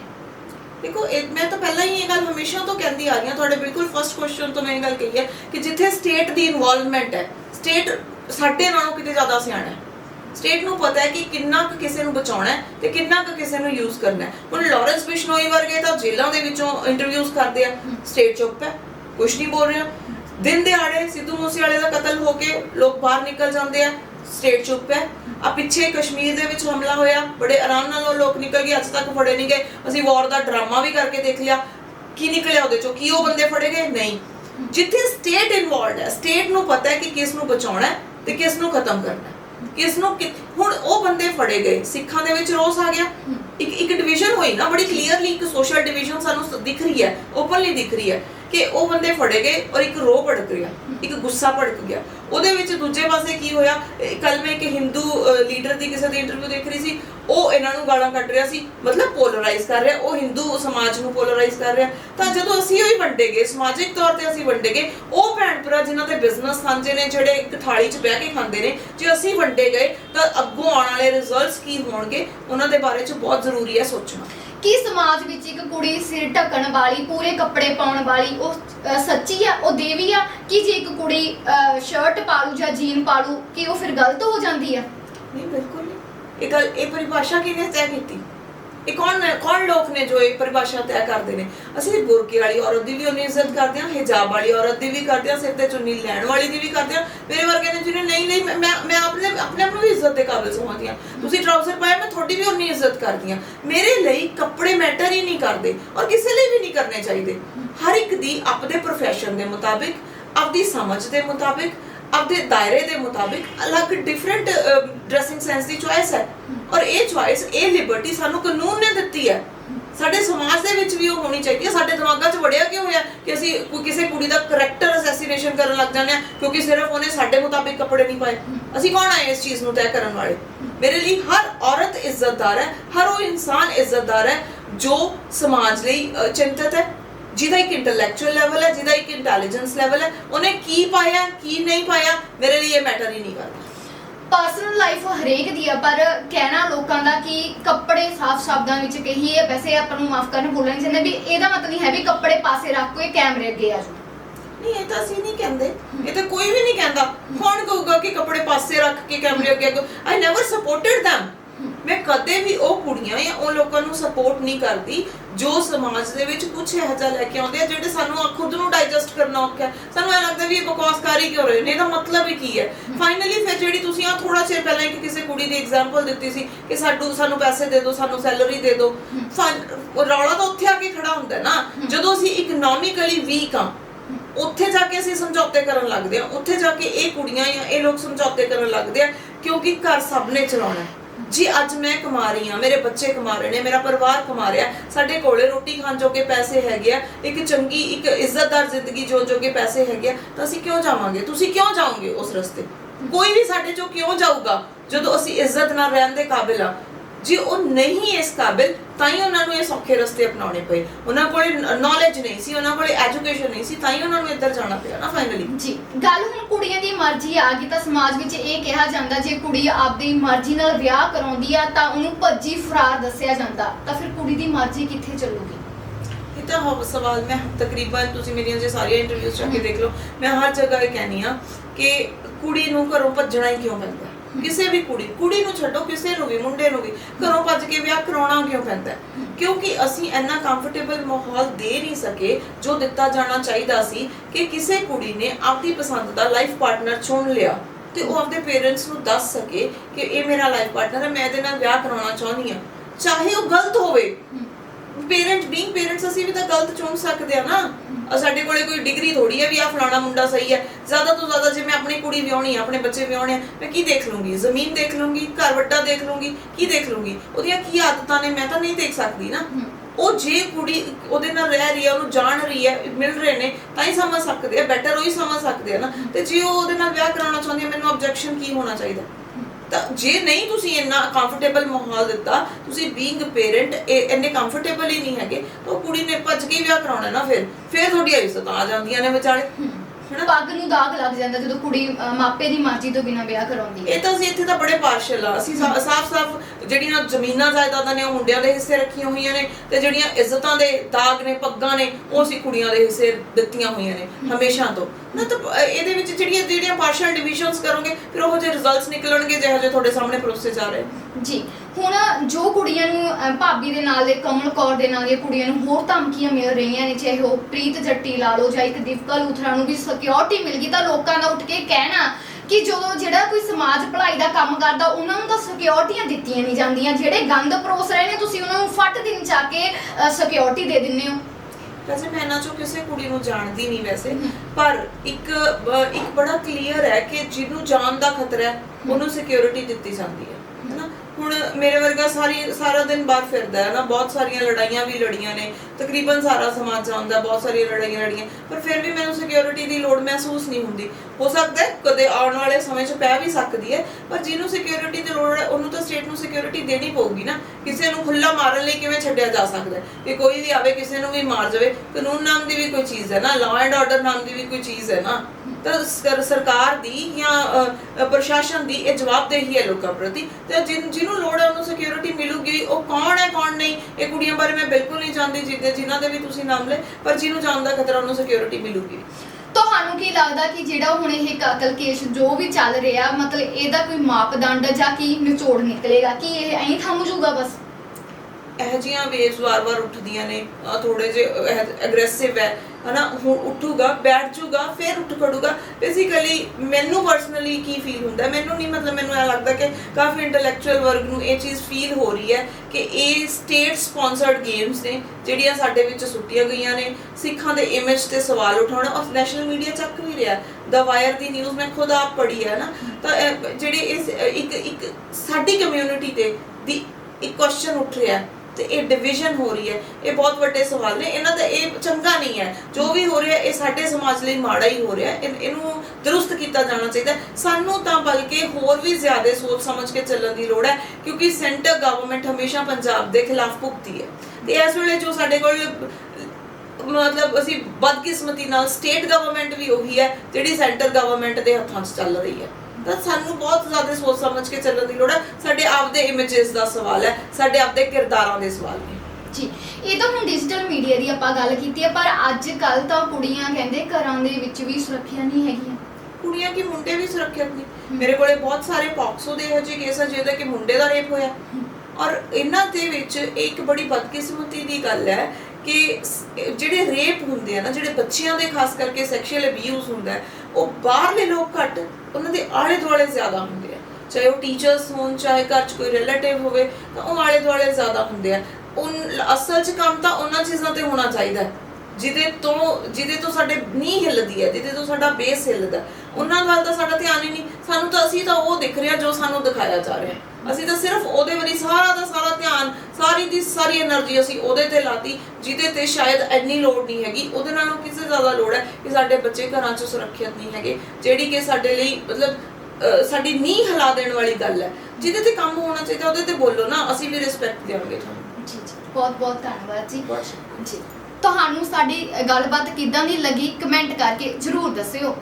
ਦੇਖੋ, ਇਹ ਮੈਂ ਤਾਂ ਪਹਿਲਾਂ ਹੀ ਇਹ ਗੱਲ ਹਮੇਸ਼ਾ ਤੋਂ ਕਹਿੰਦੀ ਆ ਰਹੀ ਹਾਂ, ਤੁਹਾਡੇ ਬਿਲਕੁਲ ਫਰਸਟ ਕੁਐਸਚਨ ਤੋਂ ਮੈਂ ਇਹ ਗੱਲ ਕਹੀ ਹੈ ਕਿ ਜਿੱਥੇ ਸਟੇਟ ਦੀ ਇਨਵੋਲਵਮੈਂਟ ਹੈ ਸਟੇਟ ਸਾਡੇ ਨਾਲੋਂ ਕਿਤੇ ਜ਼ਿਆਦਾ ਸਿਆਣਾ ਹੈ। ਸਟੇਟ ਨੂੰ ਪਤਾ ਹੈ ਕਿ ਕਿੰਨਾ ਕੁ ਕਿਸੇ ਨੂੰ ਬਚਾਉਣਾ ਹੈ ਤੇ ਕਿੰਨਾ ਕੁ ਕਿਸੇ ਨੂੰ ਯੂਜ਼ ਕਰਨਾ ਹੈ। ਹੁਣ ਲਾਰੈਂਸ ਬਿਸ਼ਨੋਈ ਵਰਗੇ ਤਾਂ ਜੇਲ੍ਹਾਂ ਦੇ ਵਿੱਚੋਂ ਇੰਟਰਵਿਊਜ਼ ਕਰਦੇ ਆ ਸਟੇਟ ਚੁੱਪ ਹੈ ਕੁਝ ਨਹੀਂ ਬੋਲ ਰਿਹਾ। ਦਿਨ ਦਿਹਾੜੇ ਸਿੱਧੂ ਮੂਸੇਵਾਲੇ ਦਾ ਕਤਲ ਹੋ ਕੇ ਲੋਕ ਬਾਹਰ ਨਿਕਲ ਜਾਂਦੇ ਆ ਸਟੇਟ ਚੁੱਪ ਹੈ। ਆ ਪਿੱਛੇ ਕਸ਼ਮੀਰ ਦੇ ਵਿੱਚ ਹਮਲਾ ਹੋਇਆ, ਬੜੇ ਆਰਾਮ ਨਾਲ ਉਹ ਲੋਕ ਨਿਕਲ ਗਏ, ਅੱਜ ਤੱਕ ਫੜੇ ਨਹੀਂ ਗਏ। ਅਸੀਂ ਵਾਰ ਦਾ ਡਰਾਮਾ ਵੀ ਕਰਕੇ ਦੇਖ ਲਿਆ। ਕੀ ਨਿਕਲਿਆ ਉਹਦੇ ਚੋਂ? ਕੀ ਉਹ ਬੰਦੇ ਫੜੇ ਗਏ? ਨਹੀਂ। ਜਿੱਥੇ ਸਟੇਟ ਇਨਵੋਲਡ ਹੈ ਸਟੇਟ ਨੂੰ ਪਤਾ ਹੈ ਕਿ ਕਿਸ ਨੂੰ ਬਚਾਉਣਾ ਹੈ ਤੇ ਕਿਸ ਨੂੰ ਖਤਮ ਕਰਨਾ ਹੈ। ਕਿਸ ਨੂੰ ਹੁਣ ਉਹ ਬੰਦੇ ਫੜੇ ਗਏ। ਸਿੱਖਾਂ ਦੇ ਵਿੱਚ ਰੋਸ ਆ ਗਿਆ। ਇੱਕ ਇੱਕ ਡਿਵੀਜ਼ਨ ਹੋਈ ਨਾ, ਬੜੀ ਕਲੀਅਰਲੀ ਇੱਕ ਸੋਸ਼ਲ ਡਿਵੀਜ਼ਨ ਸਾਨੂੰ ਦਿਖ ਰਹੀ ਹੈ ਓਪਨਲੀ ਦਿਖ ਰਹੀ ਹੈ ਕਿ ਉਹ ਬੰਦੇ ਫੜੇ ਗਏ ਔਰ ਇੱਕ ਰੋ ਭੜਕ ਰਿਹਾ, ਇੱਕ ਗੁੱਸਾ ਭੜਕ ਗਿਆ। ਉਹਦੇ ਵਿੱਚ ਦੂਜੇ ਪਾਸੇ ਕੀ ਹੋਇਆ? ਕੱਲ ਮੈਂ ਇੱਕ ਹਿੰਦੂ ਲੀਡਰ ਦੀ ਕਿਸੇ ਦੀ ਇੰਟਰਵਿਊ ਦੇਖ ਰਹੀ ਸੀ। ਉਹ ਇਹਨਾਂ ਨੂੰ ਗਾਲਾਂ ਕੱਢ ਰਿਹਾ ਸੀ। ਮਤਲਬ ਪੋਲਰਾਈਜ਼ ਕਰ ਰਿਹਾ। ਉਹ ਹਿੰਦੂ ਸਮਾਜ ਨੂੰ ਪੋਲਰਾਈਜ਼ ਕਰ ਰਿਹਾ। ਤਾਂ ਜਦੋਂ ਅਸੀਂ ਉਹ ਹੀ ਵੰਡੇ ਗਏ, ਸਮਾਜਿਕ ਤੌਰ ਤੇ ਅਸੀਂ ਵੰਡੇ ਗਏ, ਉਹ ਭੈਣ ਭਰਾ ਜਿਨ੍ਹਾਂ ਦੇ ਬਿਜ਼ਨਸ ਸਾਂਝੇ ਨੇ, ਜਿਹੜੇ ਇੱਕ ਥਾਲੀ 'ਚ ਬਹਿ ਕੇ ਖਾਂਦੇ ਨੇ, ਜੇ ਅਸੀਂ ਵੰਡੇ ਗਏ, ਤਾਂ ਅੱਗੋਂ ਆਉਣ ਵਾਲੇ ਰਿਜ਼ਲਟਸ ਕੀ ਹੋਣਗੇ? ਉਹਨਾਂ ਦੇ ਬਾਰੇ 'ਚ ਬਹੁਤ ਜ਼ਰੂਰੀ ਹੈ ਸੋਚਣਾ। ਕੀ ਸਮਾਜ ਵਿੱਚ ਇੱਕ ਕੁੜੀ ਸਿਰ ਢੱਕਣ ਵਾਲੀ ਪੂਰੇ ਕੱਪੜੇ ਪਾਉਣ ਵਾਲੀ ਉਹ ਅ, ਸੱਚੀ ਆ ਉਹ ਦੇਵੀ ਆ? ਕਿ ਜੇ ਇੱਕ ਕੁੜੀ ਸ਼ਰਟ ਪਾ ਲੂ ਜਾਂ ਜੀਨ ਪਾ ਲੂ ਕਿ ਉਹ ਫਿਰ ਗਲਤ ਹੋ ਜਾਂਦੀ ਆ? ਨਹੀਂ ਬਿਲਕੁਲ ਨਹੀਂ। ਇਹ ਗੱਲ ਇਹ ਪਰਿਭਾਸ਼ਾ ਕਿਹਨੇ ਤੈਅ ਕੀਤੀ? ਇਹ ਕੌਣ ਕੌਣ ਲੋਕ ਨੇ ਜੋ ਇਹ ਪਰਿਭਾਸ਼ਾ ਤੈਅ ਕਰਦੇ ਨੇ? ਅਸੀਂ ਬੁਰਕੇ ਵਾਲੀ ਔਰਤ ਦੀ ਵੀ ਉਨੀ ਇੱਜ਼ਤ ਕਰਦੇ ਹਾਂ, ਹਿਜਾਬ ਵਾਲੀ ਔਰਤ ਦੀ ਵੀ ਕਰਦੇ ਹਾਂ, ਸਿਰ ਤੇ ਚੁੰਨੀ ਲੈਣ ਵਾਲੀ ਦੀ ਵੀ ਕਰਦੇ ਹਾਂ। ਮੇਰੇ ਵਰਗੇ ਨੇ ਜਿਹਨੇ ਨਹੀਂ ਨਹੀਂ, ਮੈਂ, ਮੈਂ- ਆਪਣੇ ਆਪਣੇ ਆਪ ਨੂੰ ਵੀ ਇੱਜ਼ਤ ਦੇ ਕਾਬਿਲ ਸਮਝਦੀ ਹਾਂ। ਤੁਸੀਂ ਟਰਾਊਜ਼ਰ ਪਾਇਆ, ਮੈਂ ਤੁਹਾਡੀ ਵੀ ਉਨੀ ਇੱਜ਼ਤ ਕਰਦੀ ਹਾਂ। ਮੇਰੇ ਲਈ ਕੱਪੜੇ ਮੈਟਰ ਹੀ ਨਹੀਂ ਕਰਦੇ ਔਰ ਕਿਸੇ ਲਈ ਵੀ ਨਹੀਂ ਕਰਨੇ ਚਾਹੀਦੇ। ਹਰ ਇੱਕ ਦੀ ਆਪਣੇ ਪ੍ਰੋਫੈਸ਼ਨ ਦੇ ਮੁਤਾਬਿਕ, ਆਪਦੀ ਸਮਝ ਦੇ ਮੁਤਾਬਿਕ ਆਪਦੇ ਦਾਇਰੇ ਦੇ ਮੁਤਾਬਿਕ ਅਲੱਗ ਡਿਫਰੈਂਟ ਡਰੈਸਿੰਗ ਸੈਂਸ ਦੀ ਚੁਆਇਸ ਹੈ। ਔਰ ਇਹ ਚੁਆਇਸ ਇਹ ਲਿਬਰਟੀ ਸਾਨੂੰ ਕਾਨੂੰਨ ਨੇ ਦਿੱਤੀ ਹੈ। ਸਾਡੇ ਸਮਾਜ ਦੇ ਵਿੱਚ ਵੀ ਉਹ ਹੋਣੀ ਚਾਹੀਦੀ ਹੈ। ਸਾਡੇ ਦਿਮਾਗਾਂ 'ਚ ਵੜਿਆ ਕਿਉਂ ਹੋਇਆ ਕਿ ਅਸੀਂ ਕੋਈ ਕਿਸੇ ਕੁੜੀ ਦਾ ਕਰੈਕਟਰ ਅਸੈਸੀਨੇਸ਼ਨ ਕਰਨ ਲੱਗ ਜਾਂਦੇ ਆ ਕਿਉਂਕਿ ਸਿਰਫ ਉਹਨੇ ਸਾਡੇ ਮੁਤਾਬਿਕ ਕੱਪੜੇ ਨਹੀਂ ਪਾਏ। ਅਸੀਂ ਕੌਣ ਆਏ ਇਸ ਚੀਜ਼ ਨੂੰ ਤੈਅ ਕਰਨ ਵਾਲੇ? ਮੇਰੇ ਲਈ ਹਰ ਔਰਤ ਇੱਜ਼ਤਦਾਰ ਹੈ ਹਰ ਉਹ ਇਨਸਾਨ ਇੱਜ਼ਤਦਾਰ ਹੈ ਜੋ ਸਮਾਜ ਲਈ ਅ, ਚਿੰਤਤ ਹੈ। ਜਿਹਦਾ ਇੱਕ ਇੰਟੈਲੈਕਚੁਅਲ ਲੈਵਲ ਹੈ ਜਿਹਦਾ ਇੱਕ ਇੰਟੈਲੀਜੈਂਸ ਲੈਵਲ ਹੈ ਉਹਨੇ ਕੀ ਪਾਇਆ ਕੀ ਨਹੀਂ ਪਾਇਆ ਮੇਰੇ ਲਈ ਇਹ ਮੈਟਰ ਹੀ ਨਹੀਂ ਕਰਦਾ। ਪਰਸਨਲ ਲਾਈਫ ਹਰੇਕ ਦੀ ਆ ਪਰ ਕਹਿਣਾ ਲੋਕਾਂ ਦਾ ਕਿ ਕੱਪੜੇ ਸਾਫ਼ ਸ਼ਬਦਾਂ ਵਿੱਚ ਕਹੀਏ ਵੈਸੇ ਆਪਾਂ ਨੂੰ ਮਾਫ ਕਰਨ ਬੋਲਣ ਚਾਹੁੰਦੇ ਵੀ ਇਹਦਾ ਮਤਲਬ ਨਹੀਂ ਹੈ ਵੀ ਕੱਪੜੇ ਪਾਸੇ ਰੱਖ ਕੇ ਕੈਮਰੇ ਅੱਗੇ ਆ ਜਾਓ। ਨਹੀਂ ਇਹ ਤਾਂ ਅਸੀਂ ਨਹੀਂ ਕਹਿੰਦੇ। ਇਹ ਤਾਂ ਕੋਈ ਵੀ ਨਹੀਂ ਕਹਿੰਦਾ। ਕੌਣ ਕਹੂਗਾ ਕਿ ਕੱਪੜੇ ਪਾਸੇ ਰੱਖ ਕੇ ਕੈਮਰੇ ਅੱਗੇ ਆਈ ਨੈਵਰ ਸਪੋਰਟਡ them ਮੈਂ ਕਦੇ ਵੀ ਉਹ ਕੁੜੀਆਂ ਜਾਂ ਉਹ ਲੋਕਾਂ ਨੂੰ ਸਪੋਰਟ ਨਹੀਂ ਕਰਦੀ ਜੋ ਸਮਾਜ ਦੇ ਵਿੱਚ ਕੁਝ ਇਹੋ ਜਿਹਾ ਲੈ ਕੇ ਆਉਂਦੇ ਆ ਜਿਹੜੇ ਸਾਨੂੰ ਖੁਦ ਨੂੰ ਡਾਈਜੈਸਟ ਕਰਨਾ ਔਖਾ ਸਾਨੂੰ ਇਹ ਲੱਗਦਾ ਵੀ ਇਹ ਬਕਵਾਸ ਕਰ ਹੀ ਕਿਉਂ ਰਹੇ ਨੇ? ਇਹਦਾ ਮਤਲਬ ਹੀ ਕੀ ਹੈ? ਫਾਈਨਲੀ ਫਿਰ ਜਿਹੜੀ ਤੁਸੀਂ ਆ ਥੋੜਾ ਚਿਰ ਪਹਿਲਾਂ ਇੱਕ ਕਿਸੇ ਕੁੜੀ ਦੀ ਐਗਜ਼ਾਮਪਲ ਦਿੱਤੀ ਸੀ ਕਿ ਸਾਡੂ, ਸਾਨੂੰ ਪੈਸੇ ਦੇ ਦਿਓ ਸਾਨੂੰ ਸੈਲਰੀ ਦੇ ਦਿਓ ਰੌਲਾ ਤਾਂ ਉੱਥੇ ਆ ਕੇ ਖੜਾ ਹੁੰਦਾ ਨਾ। ਜਦੋਂ ਅਸੀਂ ਇਕਨੋਮਿਕਲੀ ਵੀਕ ਆ ਉੱਥੇ ਜਾ ਕੇ ਅਸੀਂ ਸਮਝੌਤੇ ਕਰਨ ਲੱਗਦੇ ਆ ਉੱਥੇ ਜਾ ਕੇ ਇਹ ਕੁੜੀਆਂ ਜਾਂ ਇਹ ਲੋਕ ਸਮਝੌਤੇ ਕਰਨ ਲੱਗਦੇ ਆ ਕਿਉਂਕਿ ਘਰ ਸਭ ਨੇ ਚਲਾਉਣਾ ਹੈ। ਜੀ, ਅੱਜ ਮੈਂ ਕਮਾ ਰਹੀ ਹਾਂ, ਮੇਰੇ ਬੱਚੇ ਕਮਾ ਰਹੇ ਨੇ, ਮੇਰਾ ਪਰਿਵਾਰ ਕਮਾ ਰਿਹਾ। ਸਾਡੇ ਕੋਲੇ ਰੋਟੀ ਖਾਣ ਜੋਗੇ ਪੈਸੇ ਹੈਗੇ ਆ, ਇੱਕ ਚੰਗੀ, ਇੱਕ ਇੱਜ਼ਤਦਾਰ ਜ਼ਿੰਦਗੀ ਜੋ ਜੋਗੇ ਪੈਸੇ ਹੈਗੇ ਆ, ਤਾਂ ਅਸੀਂ ਕਿਉਂ ਜਾਵਾਂਗੇ? ਤੁਸੀਂ ਕਿਉਂ ਜਾਓਗੇ ਉਸ ਰਸਤੇ? ਕੋਈ ਵੀ ਸਾਡੇ ਚੋਂ ਕਿਉਂ ਜਾਊਗਾ, ਜਦੋਂ ਅਸੀਂ ਇੱਜ਼ਤ ਨਾਲ ਰਹਿਣ ਦੇ ਕਾਬਿਲ ਆ? ਜੇ ਉਹ ਨਹੀਂ ਇਸ ਕਾਬਿਲ ਤਾਂ ਹੀ ਉਹਨਾਂ ਨੂੰ ਇਹ ਸੌਖੇ ਰਸਤੇ ਅਪਣਾਉਣੇ ਪਏ। ਉਹਨਾਂ ਕੋਲੇ ਨੌਲੇਜ ਨਹੀਂ ਸੀ ਉਹਨਾਂ ਕੋਲੇ ਐਜੂਕੇਸ਼ਨ ਨਹੀਂ ਸੀ ਤਾਂ ਹੀ ਉਹਨਾਂ ਨੂੰ ਇੱਧਰ ਜਾਣਾ ਪਿਆ ਨਾ ਫਾਈਨਲੀ ਜੀ ਗੱਲ ਹੁਣ ਕੁੜੀਆਂ ਦੀ ਮਰਜ਼ੀ ਆ ਗਈ ਤਾਂ ਸਮਾਜ ਵਿੱਚ ਇਹ ਕਿਹਾ ਜਾਂਦਾ ਜੇ ਕੁੜੀ ਆਪਦੀ ਮਰਜ਼ੀ ਨਾਲ ਵਿਆਹ ਕਰਾਉਂਦੀ ਆ ਤਾਂ ਉਹਨੂੰ ਭੱਜੀ ਫਰਾਰ ਦੱਸਿਆ ਜਾਂਦਾ ਤਾਂ ਫਿਰ ਕੁੜੀ ਦੀ ਮਰਜ਼ੀ ਕਿੱਥੇ ਚੱਲੂਗੀ? ਇਹ ਤਾਂ ਹੋ ਸਵਾਲ ਮੈਂ ਤਕਰੀਬਨ ਤੁਸੀਂ ਮੇਰੀਆਂ ਜੇ ਸਾਰੀਆਂ ਇੰਟਰਵਿਊਜ਼ ਚੱਕ ਕੇ ਦੇਖ ਲਓ ਮੈਂ ਹਰ ਜਗ੍ਹਾ ਇਹ ਕਹਿੰਨੀ ਆ ਕਿ ਕੁੜੀ ਨੂੰ ਘਰੋਂ ਭੱਜਣਾ ਹੀ ਕਿਉਂ ਪੈਂਦਾ? ਕਿਸੇ ਵੀ ਕੁੜੀ ਕੁੜੀ ਨੂੰ ਛੱਡੋ, ਕਿਸੇ ਨੂੰ ਵੀ, ਮੁੰਡੇ ਨੂੰ ਵੀ। ਘਰੋਂ ਭੱਜ ਕੇ ਵਿਆਹ ਕਰਾਉਣਾ ਕਿਉਂ ਪੈਂਦਾ ਕਿਉਂਕਿ ਅਸੀਂ ਇੰਨਾ ਕੰਫਰਟੇਬਲ ਮਾਹੌਲ ਦੇ ਨਹੀਂ ਸਕੇ ਜੋ ਦਿੱਤਾ ਜਾਣਾ ਚਾਹੀਦਾ ਸੀ ਕਿ ਕਿਸੇ ਕੁੜੀ ਨੇ ਆਪਣੀ ਪਸੰਦ ਦਾ ਲਾਈਫ ਪਾਰਟਨਰ ਚੁਣ ਲਿਆ ਤੇ ਉਹ ਆਪਣੇ ਪੇਰੈਂਟਸ ਨੂੰ ਦੱਸ ਸਕੇ ਕਿ ਇਹ ਮੇਰਾ ਲਾਈਫ ਪਾਰਟਨਰ ਹੈ, ਮੈਂ ਇਹਦੇ ਨਾਲ ਵਿਆਹ ਕਰਾਉਣਾ ਚਾਹੁੰਦੀ ਹਾਂ। ਚਾਹੇ ਉਹ ਗਲਤ ਹੋਵੇ ਪੇਰੈਂਟ ਬੀਇੰਗ ਪੇਰੈਂਟਸ ਅਸੀਂ ਵੀ ਤਾਂ ਗਲਤ ਚੁਣ ਸਕਦੇ ਆ ਨਾ। ਸਾਡੇ ਕੋਲੇ ਕੋਈ ਡਿਗਰੀ ਥੋੜੀ ਹੈ ਵੀ ਆ ਫਲਾਣਾ ਮੁੰਡਾ ਸਹੀ ਹੈ ਜ਼ਿਆਦਾ ਤੋਂ ਜ਼ਿਆਦਾ ਜੇ ਮੈਂ ਆਪਣੀ ਕੁੜੀ ਵਿਆਹਣੀ ਆ ਆਪਣੇ ਬੱਚੇ ਵਿਆਹਣੇ ਆ ਮੈਂ ਕੀ ਦੇਖ ਲੂੰਗੀ? ਜ਼ਮੀਨ ਦੇਖ ਲੂੰਗੀ ਘਰ ਵੱਡਾ ਦੇਖ ਲੂੰਗੀ ਕੀ ਦੇਖ ਲੂੰਗੀ? ਉਹਦੀਆਂ ਕੀ ਆਦਤਾਂ ਨੇ? ਮੈਂ ਤਾਂ ਨਹੀਂ ਦੇਖ ਸਕਦੀ ਨਾ। ਉਹ ਜੇ ਕੁੜੀ ਉਹਦੇ ਨਾਲ ਰਹਿ ਰਹੀ ਹੈ ਉਹਨੂੰ ਜਾਣ ਰਹੀ ਹੈ ਮਿਲ ਰਹੇ ਨੇ ਤਾਂ ਹੀ ਸਮਝ ਸਕਦੇ ਆ ਬੈਟਰ ਉਹੀ ਸਮਝ ਸਕਦੇ ਆ ਨਾ। ਤੇ ਜੇ ਉਹ ਉਹਦੇ ਨਾਲ ਵਿਆਹ ਕਰਾਉਣਾ ਚਾਹੁੰਦੀ ਹੈ ਮੈਨੂੰ ਆਬਜੈਕਸ਼ਨ ਕੀ ਹੋਣਾ ਚਾਹੀਦਾ? ਤਾਂ ਜੇ ਨਹੀਂ ਤੁਸੀਂ ਇੰਨਾ ਕੰਫਰਟੇਬਲ ਮਾਹੌਲ ਦਿੱਤਾ, ਤੁਸੀਂ ਬੀਇੰਗ ਪੇਰੈਂਟ ਇੰਨੇ ਕੰਫਰਟੇਬਲ ਹੀ ਨਹੀਂ ਹੈਗੇ। ਤਾਂ ਕੁੜੀ ਨੇ ਭੱਜ ਕੇ ਵਿਆਹ ਕਰਾਉਣਾ ਨਾ ਫਿਰ। ਫਿਰ ਤੁਹਾਡੀਆਂ ਇੱਜ਼ਤਾਂ ਆ ਜਾਂਦੀਆਂ ਨੇ ਵਿਚਾਲੇ। ਪੱਗ ਨੂੰ ਦਾਗ ਲੱਗ ਜਾਂਦਾ ਜਦੋਂ ਕੁੜੀ ਅ, ਮਾਪੇ ਦੀ ਮਰਜ਼ੀ ਤੋਂ ਬਿਨਾਂ ਵਿਆਹ ਕਰਾਉਂਦੀ ਹੈ। ਇਹ ਤਾਂ ਅਸੀਂ ਇੱਥੇ ਤਾਂ ਬੜੇ ਪਾਰਸ਼ਲ ਆ। ਅਸੀਂ ਸਾਫ਼-ਸਾਫ਼ ਜਿਹੜੀਆਂ ਜ਼ਮੀਨਾਂ ਜਾਇਦਾਦਾਂ ਨੇ ਉਹ ਮੁੰਡਿਆਂ ਦੇ ਹਿੱਸੇ ਰੱਖੀਆਂ ਹੋਈਆਂ ਨੇ ਤੇ ਜਿਹੜੀਆਂ ਇੱਜ਼ਤਾਂ ਦੇ ਦਾਗ ਨੇ ਪੱਗਾਂ ਨੇ ਉਹ ਅਸੀਂ ਕੁੜੀਆਂ ਦੇ ਹਿੱਸੇ ਦਿੱਤੀਆਂ ਹੋਈਆਂ ਨੇ ਹਮੇਸ਼ਾ ਤੋਂ। ਨਾ ਤਾਂ ਇਹਦੇ ਵਿੱਚ ਜਿਹੜੀਆਂ ਜਿਹੜੀਆਂ ਪਾਰਸ਼ਲ ਡਿਵੀਜ਼ਨਸ ਕਰੋਗੇ ਫਿਰ ਉਹੋ ਜਿਹੇ ਰਿਜ਼ਲਟਸ ਨਿਕਲਣਗੇ ਜਿਹੋ ਜਿਹੇ ਤੁਹਾਡੇ ਸਾਹਮਣੇ ਪਰੋਸੇ ਜਾ ਰਹੇ। ਜੀ। ਹੁਣ ਜੋ ਕੁੜੀਆਂ ਨੂੰ ਭਾਬੀ ਦੇ ਨਾਲ ਦੇ ਕਮਲ ਕੌਰ ਦੇ ਨਾਲ ਦੀਆਂ ਕੁੜੀਆਂ ਨੂੰ ਹੋਰ ਧਮਕੀਆਂ ਮਿਲ ਰਹੀਆਂ ਨੇ ਚਾਹੇ ਉਹ ਪ੍ਰੀਤ ਜੱਟੀ ਲਾ ਲਓ ਜਾਂ ਇੱਕ ਦੀਪਕਾ ਲੂਥਰਾ ਨੂੰ ਵੀ ਸਿਕਿਉਰਿਟੀ ਮਿਲ ਗਈ ਤਾਂ ਲੋਕਾਂ ਦਾ ਉੱਠ ਕੇ ਕਹਿਣਾ ਕਿ ਜਦੋਂ ਜਿਹੜਾ ਕੋਈ ਸਮਾਜ ਭਲਾਈ ਦਾ ਕੰਮ ਕਰਦਾ ਉਹਨਾਂ ਨੂੰ ਤਾਂ ਸਿਕਿਉਰਿਟੀਆਂ ਦਿੱਤੀਆਂ ਨਹੀਂ ਜਾਂਦੀਆਂ। ਜਿਹੜੇ ਗੰਦ ਪਰੋਸ ਰਹੇ ਨੇ ਤੁਸੀਂ ਉਹਨਾਂ ਨੂੰ ਫੱਟ ਦਿਨ ਚਾ ਕੇ ਸਿਕਿਉਰਿਟੀ ਦੇ ਦਿੰਦੇ ਹੋ। ਵੈਸੇ ਮੈਂ ਇਹਨਾਂ ਚੋਂ ਕਿਸੇ ਕੁੜੀ ਨੂੰ ਜਾਣਦੀ ਨਹੀਂ ਵੈਸੇ ਪਰ ਇੱਕ ਬ- ਇੱਕ ਬੜਾ ਕਲੀਅਰ ਹੈ ਕਿ ਜਿਹਨੂੰ ਜਾਨ ਦਾ ਖਤਰਾ ਹੈ ਉਹਨੂੰ ਸਿਕਿਉਰਿਟੀ ਦਿੱਤੀ ਜਾਂਦੀ ਹੈ। ਹੈਨਾ? ਹੁਣ ਮੇਰੇ ਵਰਗਾ ਸਾਰੀ ਸਾਰਾ ਦਿਨ ਬਾਹਰ ਫਿਰਦਾ ਹੈ ਨਾ, ਬਹੁਤ ਸਾਰੀਆਂ ਲੜਾਈਆਂ ਵੀ ਲੜੀਆਂ ਨੇ, ਤਕਰੀਬਨ ਸਾਰਾ ਸਮਾਜ ਜਾਣਦਾ, ਬਹੁਤ ਸਾਰੀਆਂ ਲੜਾਈਆਂ ਲੜੀਆਂ, ਪਰ ਫਿਰ ਵੀ ਮੈਨੂੰ ਸਿਕਿਉਰਿਟੀ ਦੀ ਲੋੜ ਮਹਿਸੂਸ ਨਹੀਂ ਹੁੰਦੀ। ਹੋ ਸਕਦਾ ਹੈ ਕਦੇ ਆਉਣ ਵਾਲੇ ਸਮੇਂ 'ਚ ਪੈ ਵੀ ਸਕਦੀ ਹੈ, ਪਰ ਜਿਹਨੂੰ ਸਿਕਿਉਰਿਟੀ ਦੀ ਲੋੜ ਹੈ, ਉਹਨੂੰ ਤਾਂ ਸਟੇਟ ਨੂੰ ਸਿਕਿਉਰਿਟੀ ਦੇਣੀ ਪਊਗੀ ਨਾ। ਕਿਸੇ ਨੂੰ ਖੁੱਲਾ ਮਾਰਨ ਲਈ ਕਿਵੇਂ ਛੱਡਿਆ ਜਾ ਸਕਦਾ ਹੈ? ਕਿ ਕੋਈ ਵੀ ਆਵੇ, ਕਿਸੇ ਨੂੰ ਵੀ ਮਾਰ ਜਾਵੇ, ਕਾਨੂੰਨ ਨਾਮ ਦੀ ਵੀ ਕੋਈ ਚੀਜ਼ ਹੈ ਨਾ ਲਾਅ ਐਂਡ ਆਰਡਰ ਨਾਮ ਦੀ ਵੀ ਕੋਈ ਚੀਜ਼ ਹੈ ਨਾ। ਤਾਂ ਸਰਕਾਰ ਦੀ ਜਾਂ ਪ੍ਰਸ਼ਾਸਨ ਦੀ ਇਹ ਜਵਾਬਦੇਹੀ ਹੈ ਲੋਕਾਂ ਪ੍ਰਤੀ। ਤੇ ਜਿਨ ਜਿਹਨੂੰ ਲੋੜ ਹੈ ਉਹਨੂੰ ਸਿਕਿਉਰਿਟੀ ਮਿਲੂਗੀ, ਉਹ ਕੌਣ ਹੈ, ਕੌਣ ਨਹੀਂ, ਇਹ ਕੁੜੀਆਂ ਬਾਰੇ ਮੈਂ ਬਿਲਕੁਲ ਨਹੀਂ ਜਾਣਦੀ ਜਿਹਦੇ ਜਿਨ੍ਹਾਂ ਦੇ ਵੀ ਤੁਸੀਂ ਨਾਮ ਲਏ, ਪਰ ਜਿਹਨੂੰ ਜਾਣ ਦਾ ਖਤਰਾ ਉਹਨੂੰ ਸਿਕਿਉਰਿਟੀ ਮਿਲੂਗੀ। ਤੁਹਾਨੂੰ ਕੀ ਲੱਗਦਾ ਕਿ ਜਿਹੜਾ ਹੁਣ ਇਹ ਕਾਤਲ ਕੇਸ ਜੋ ਵੀ ਚੱਲ ਰਿਹਾ, ਮਤਲਬ ਇਹਦਾ ਕੋਈ ਮਾਪਦੰਡ ਜਾਂ ਕੀ ਨਿਚੋੜ ਨਿਕਲੇਗਾ? ਕਿ ਇਹ ਐਂ ਥੰਮ ਜਾਊਗਾ ਬਸ? ਇਹ ਜੀਆਂ ਵੇਵਸ ਵਾਰ-ਵਾਰ ਉੱਠਦੀਆਂ ਨੇ, ਅਹ ਥੋੜੇ ਜਿਹੇ ਐਗਰੈਸਿਵ ਹੈ, ਹਨਾ, ਹੁਣ ਉੱਠੂਗਾ ਬੈਠ ਜੂਗਾ ਫਿਰ ਉੱਠ ਖੜੂਗਾ। ਬੇਸਿਕਲੀ ਮੈਨੂੰ ਪਰਸਨਲੀ ਕੀ ਫੀਲ ਹੁੰਦਾ? ਮੈਨੂੰ ਨਹੀਂ ਮਤਲਬ, ਮੈਨੂੰ ਇਹ ਲੱਗਦਾ ਕਿ ਕਾਫੀ ਇੰਟੈਲੈਕਚੁਅਲ ਵਰਗ ਨੂੰ ਇਹ ਚੀਜ਼ ਫੀਲ ਹੋ ਰਹੀ ਹੈ ਕਿ ਇਹ ਸਟੇਟ ਸਪਾਂਸਰਡ ਗੇਮਸ ਨੇ, ਜਿਹੜੀਆਂ ਸਾਡੇ ਵਿੱਚ ਸੁੱਟੀਆਂ ਗਈਆਂ ਨੇ। ਸਿੱਖਾਂ ਦੇ ਇਮੇਜ ਤੇ ਸਵਾਲ ਉਠਾਉਣਾ ਔਰ ਨੈਸ਼ਨਲ ਮੀਡੀਆ ਚੱਕ ਵੀ ਰਿਹਾ। ਦਾ ਵਾਇਰ ਦੀ ਨਿਊਜ਼ ਮੈਂ ਖੁਦ ਆਪ ਪੜ੍ਹੀ ਹੈ ਨਾ ਤਾਂ ਜਿਹੜੇ ਇਸ ਇੱਕ ਇੱਕ, ਸਾਡੀ ਕਮਿਊਨਿਟੀ ਤੇ ਦੀ ਇੱਕ ਕੁਐਸਚਨ ਉੱਠ ਰਿਹਾ। ਤੇ ਇਹ ਡਿਵੀਜ਼ਨ ਹੋ ਰਹੀ ਹੈ, ਇਹ ਬਹੁਤ ਵੱਡੇ ਸਵਾਲ ਨੇ, ਇਹਨਾਂ ਦਾ ਇਹ ਚੰਗਾ ਨਹੀਂ ਹੈ। ਜੋ ਵੀ ਹੋ ਰਿਹਾ, ਇਹ ਸਾਡੇ ਸਮਾਜ ਲਈ ਮਾੜਾ ਹੀ ਹੋ ਰਿਹਾ ਹੈ। ਇਹਨੂੰ ਦਰੁਸਤ ਕੀਤਾ ਜਾਣਾ ਚਾਹੀਦਾ ਸਾਨੂੰ ਤਾਂ ਬਲਕਿ ਹੋਰ ਵੀ ਜ਼ਿਆਦਾ ਸੋਚ ਸਮਝ ਕੇ ਚੱਲਣ ਦੀ ਲੋੜ ਹੈ, ਕਿਉਂਕਿ ਸੈਂਟਰ ਗਵਰਨਮੈਂਟ ਹਮੇਸ਼ਾ ਪੰਜਾਬ ਦੇ ਖਿਲਾਫ ਭੁਗਤੀ ਹੈ। ਤੇ ਇਸ ਵੇਲੇ ਜੋ ਸਾਡੇ ਕੋਲ, ਮਤਲਬ ਅਸੀਂ ਬਦਕਿਸਮਤੀ ਨਾਲ ਸਟੇਟ ਗਵਰਨਮੈਂਟ ਵੀ ਉਹੀ ਹੈ, ਜਿਹੜੀ ਸੈਂਟਰ ਗਵਰਨਮੈਂਟ ਦੇ ਹੱਥਾਂ 'ਚ ਚੱਲ ਰਹੀ ਹੈ। ਤਾਂ ਸਾਨੂੰ ਬਹੁਤ ਜ਼ਿਆਦਾ ਸੋਚ ਸਮਝ ਕੇ ਚੱਲਣ ਦੀ ਲੋੜ ਹੈ। ਸਾਡੇ ਆਪਦੇ ਇਮੇजेस ਦਾ ਸਵਾਲ ਹੈ ਸਾਡੇ ਆਪਦੇ ਕਿਰਦਾਰਾਂ ਦੇ ਸਵਾਲ ਨੇ। ਜੀ ਇਹ ਤਾਂ ਹੁਣ ਡਿਜੀਟਲ ਮੀਡੀਆ ਦੀ ਆਪਾਂ ਗੱਲ ਕੀਤੀ ਹੈ ਪਰ ਅੱਜ ਕੱਲ ਤਾਂ ਕੁੜੀਆਂ ਕਹਿੰਦੇ ਘਰਾਂ ਦੇ ਵਿੱਚ ਵੀ ਸੁਰੱਖਿਆ ਨਹੀਂ ਹੈਗੀਆਂ। ਕੁੜੀਆਂ ਕੀ ਮੁੰਡੇ ਵੀ ਸੁਰੱਖਿਅਤ ਨਹੀਂ ਮੇਰੇ ਕੋਲੇ ਬਹੁਤ ਸਾਰੇ ਪੌਕਸੋ ਦੇ ਇਹੋ ਜਿਹੇ ਕੇਸ ਆ ਜਿਹਦੇ ਕਿ ਮੁੰਡੇ ਦਾ ਰੇਪ ਹੋਇਆ। ਔਰ ਇਹਨਾਂ ਦੇ ਵਿੱਚ ਇੱਕ ਬੜੀ ਬਦਕਿਸਮਤੀ ਦੀ ਗੱਲ ਹੈ ਕਿ ਜਿਹੜੇ ਰੇਪ ਹੁੰਦੇ ਆ ਨਾ, ਜਿਹੜੇ ਬੱਚਿਆਂ ਦੇ ਖਾਸ ਕਰਕੇ ਸੈਕਸ਼ੂਅਲ ਅਬਿਊਜ਼ ਹੁੰਦਾ ਉਹ ਬਾਹਰਲੇ ਲੋਕ ਘੱਟ, ਉਹਨਾਂ ਦੇ ਆਲੇ ਦੁਆਲੇ ਜ਼ਿਆਦਾ ਹੁੰਦੇ ਆ। ਚਾਹੇ ਉਹ ਟੀਚਰਸ ਹੋਣ, ਚਾਹੇ ਘਰ 'ਚ ਕੋਈ ਰਿਲੇਟਿਵ ਹੋਵੇ, ਤਾਂ ਉਹ ਆਲੇ ਦੁਆਲੇ ਜ਼ਿਆਦਾ ਹੁੰਦੇ ਆ। ਉਨ, ਅਸਲ 'ਚ ਕੰਮ ਤਾਂ ਉਹਨਾਂ ਚੀਜ਼ਾਂ ਤੇ ਹੋਣਾ ਚਾਹੀਦਾ ਜਿਹਦੇ ਤੋਂ ਜਿਹਦੇ ਤੋਂ ਸਾਡੇ ਨੀ ਹਿੱਲਦੀ ਹੈ ਜਿਹਦੇ ਤੋਂ ਸਾਡਾ ਬੇਸ ਹਿੱਲਦਾ ਉਹਨਾਂ ਵੱਲ ਤਾਂ ਸਾਡਾ ਧਿਆਨ ਹੀ ਨਹੀਂ। ਸਾਨੂੰ ਤਾਂ ਅਸੀਂ ਤਾਂ ਉਹ ਦਿਖ ਰਿਹਾ ਜੋ ਸਾਨੂੰ ਦਿਖਾਇਆ ਜਾ ਰਿਹਾ ਅਸੀਂ ਤਾਂ ਸਿਰਫ ਉਹਦੇ ਵਾਲੀ ਸਾਰਾ ਦਾ ਸਾਰਾ ਧਿਆਨ ਸਾਰੀ ਦੀ ਸਾਰੀ એનર્ਜੀ ਅਸੀਂ ਉਹਦੇ ਤੇ ਲਾਤੀ ਜਿਹਦੇ ਤੇ ਸ਼ਾਇਦ ਇੰਨੀ ਲੋੜ ਨਹੀਂ ਹੈਗੀ। ਉਹਦੇ ਨਾਲੋਂ ਕਿਸੇ ਜ਼ਿਆਦਾ ਲੋੜ ਹੈ ਕਿ ਸਾਡੇ ਬੱਚੇ ਘਰਾਂ 'ਚ ਸੁਰੱਖਿਅਤ ਨਹੀਂ ਹੈਗੇ ਜਿਹੜੀ ਕਿ ਸਾਡੇ ਲਈ ਮਤਲਬ ਸਾਡੀ ਨੀਂਹ ਹਿਲਾ ਦੇਣ ਵਾਲੀ ਗੱਲ ਹੈ। ਜਿਹਦੇ ਤੇ ਕੰਮ ਹੋਣਾ ਚਾਹੀਦਾ ਉਹਦੇ ਤੇ ਬੋਲੋ ਨਾ ਅਸੀਂ ਵੀ ਰਿਸਪੈਕਟ ਦੇਵਾਂਗੇ ਤੁਹਾਨੂੰ। ਜੀ ਜੀ। ਬਹੁਤ ਬਹੁਤ ਧੰਨਵਾਦ ਜੀ। ਜੀ। ਤੁਹਾਨੂੰ ਸਾਡੀ ਗੱਲਬਾਤ ਕਿਦਾਂ ਦੀ ਲੱਗੀ ਕਮੈਂਟ ਕਰਕੇ ਜਰੂਰ ਦੱਸਿਓ।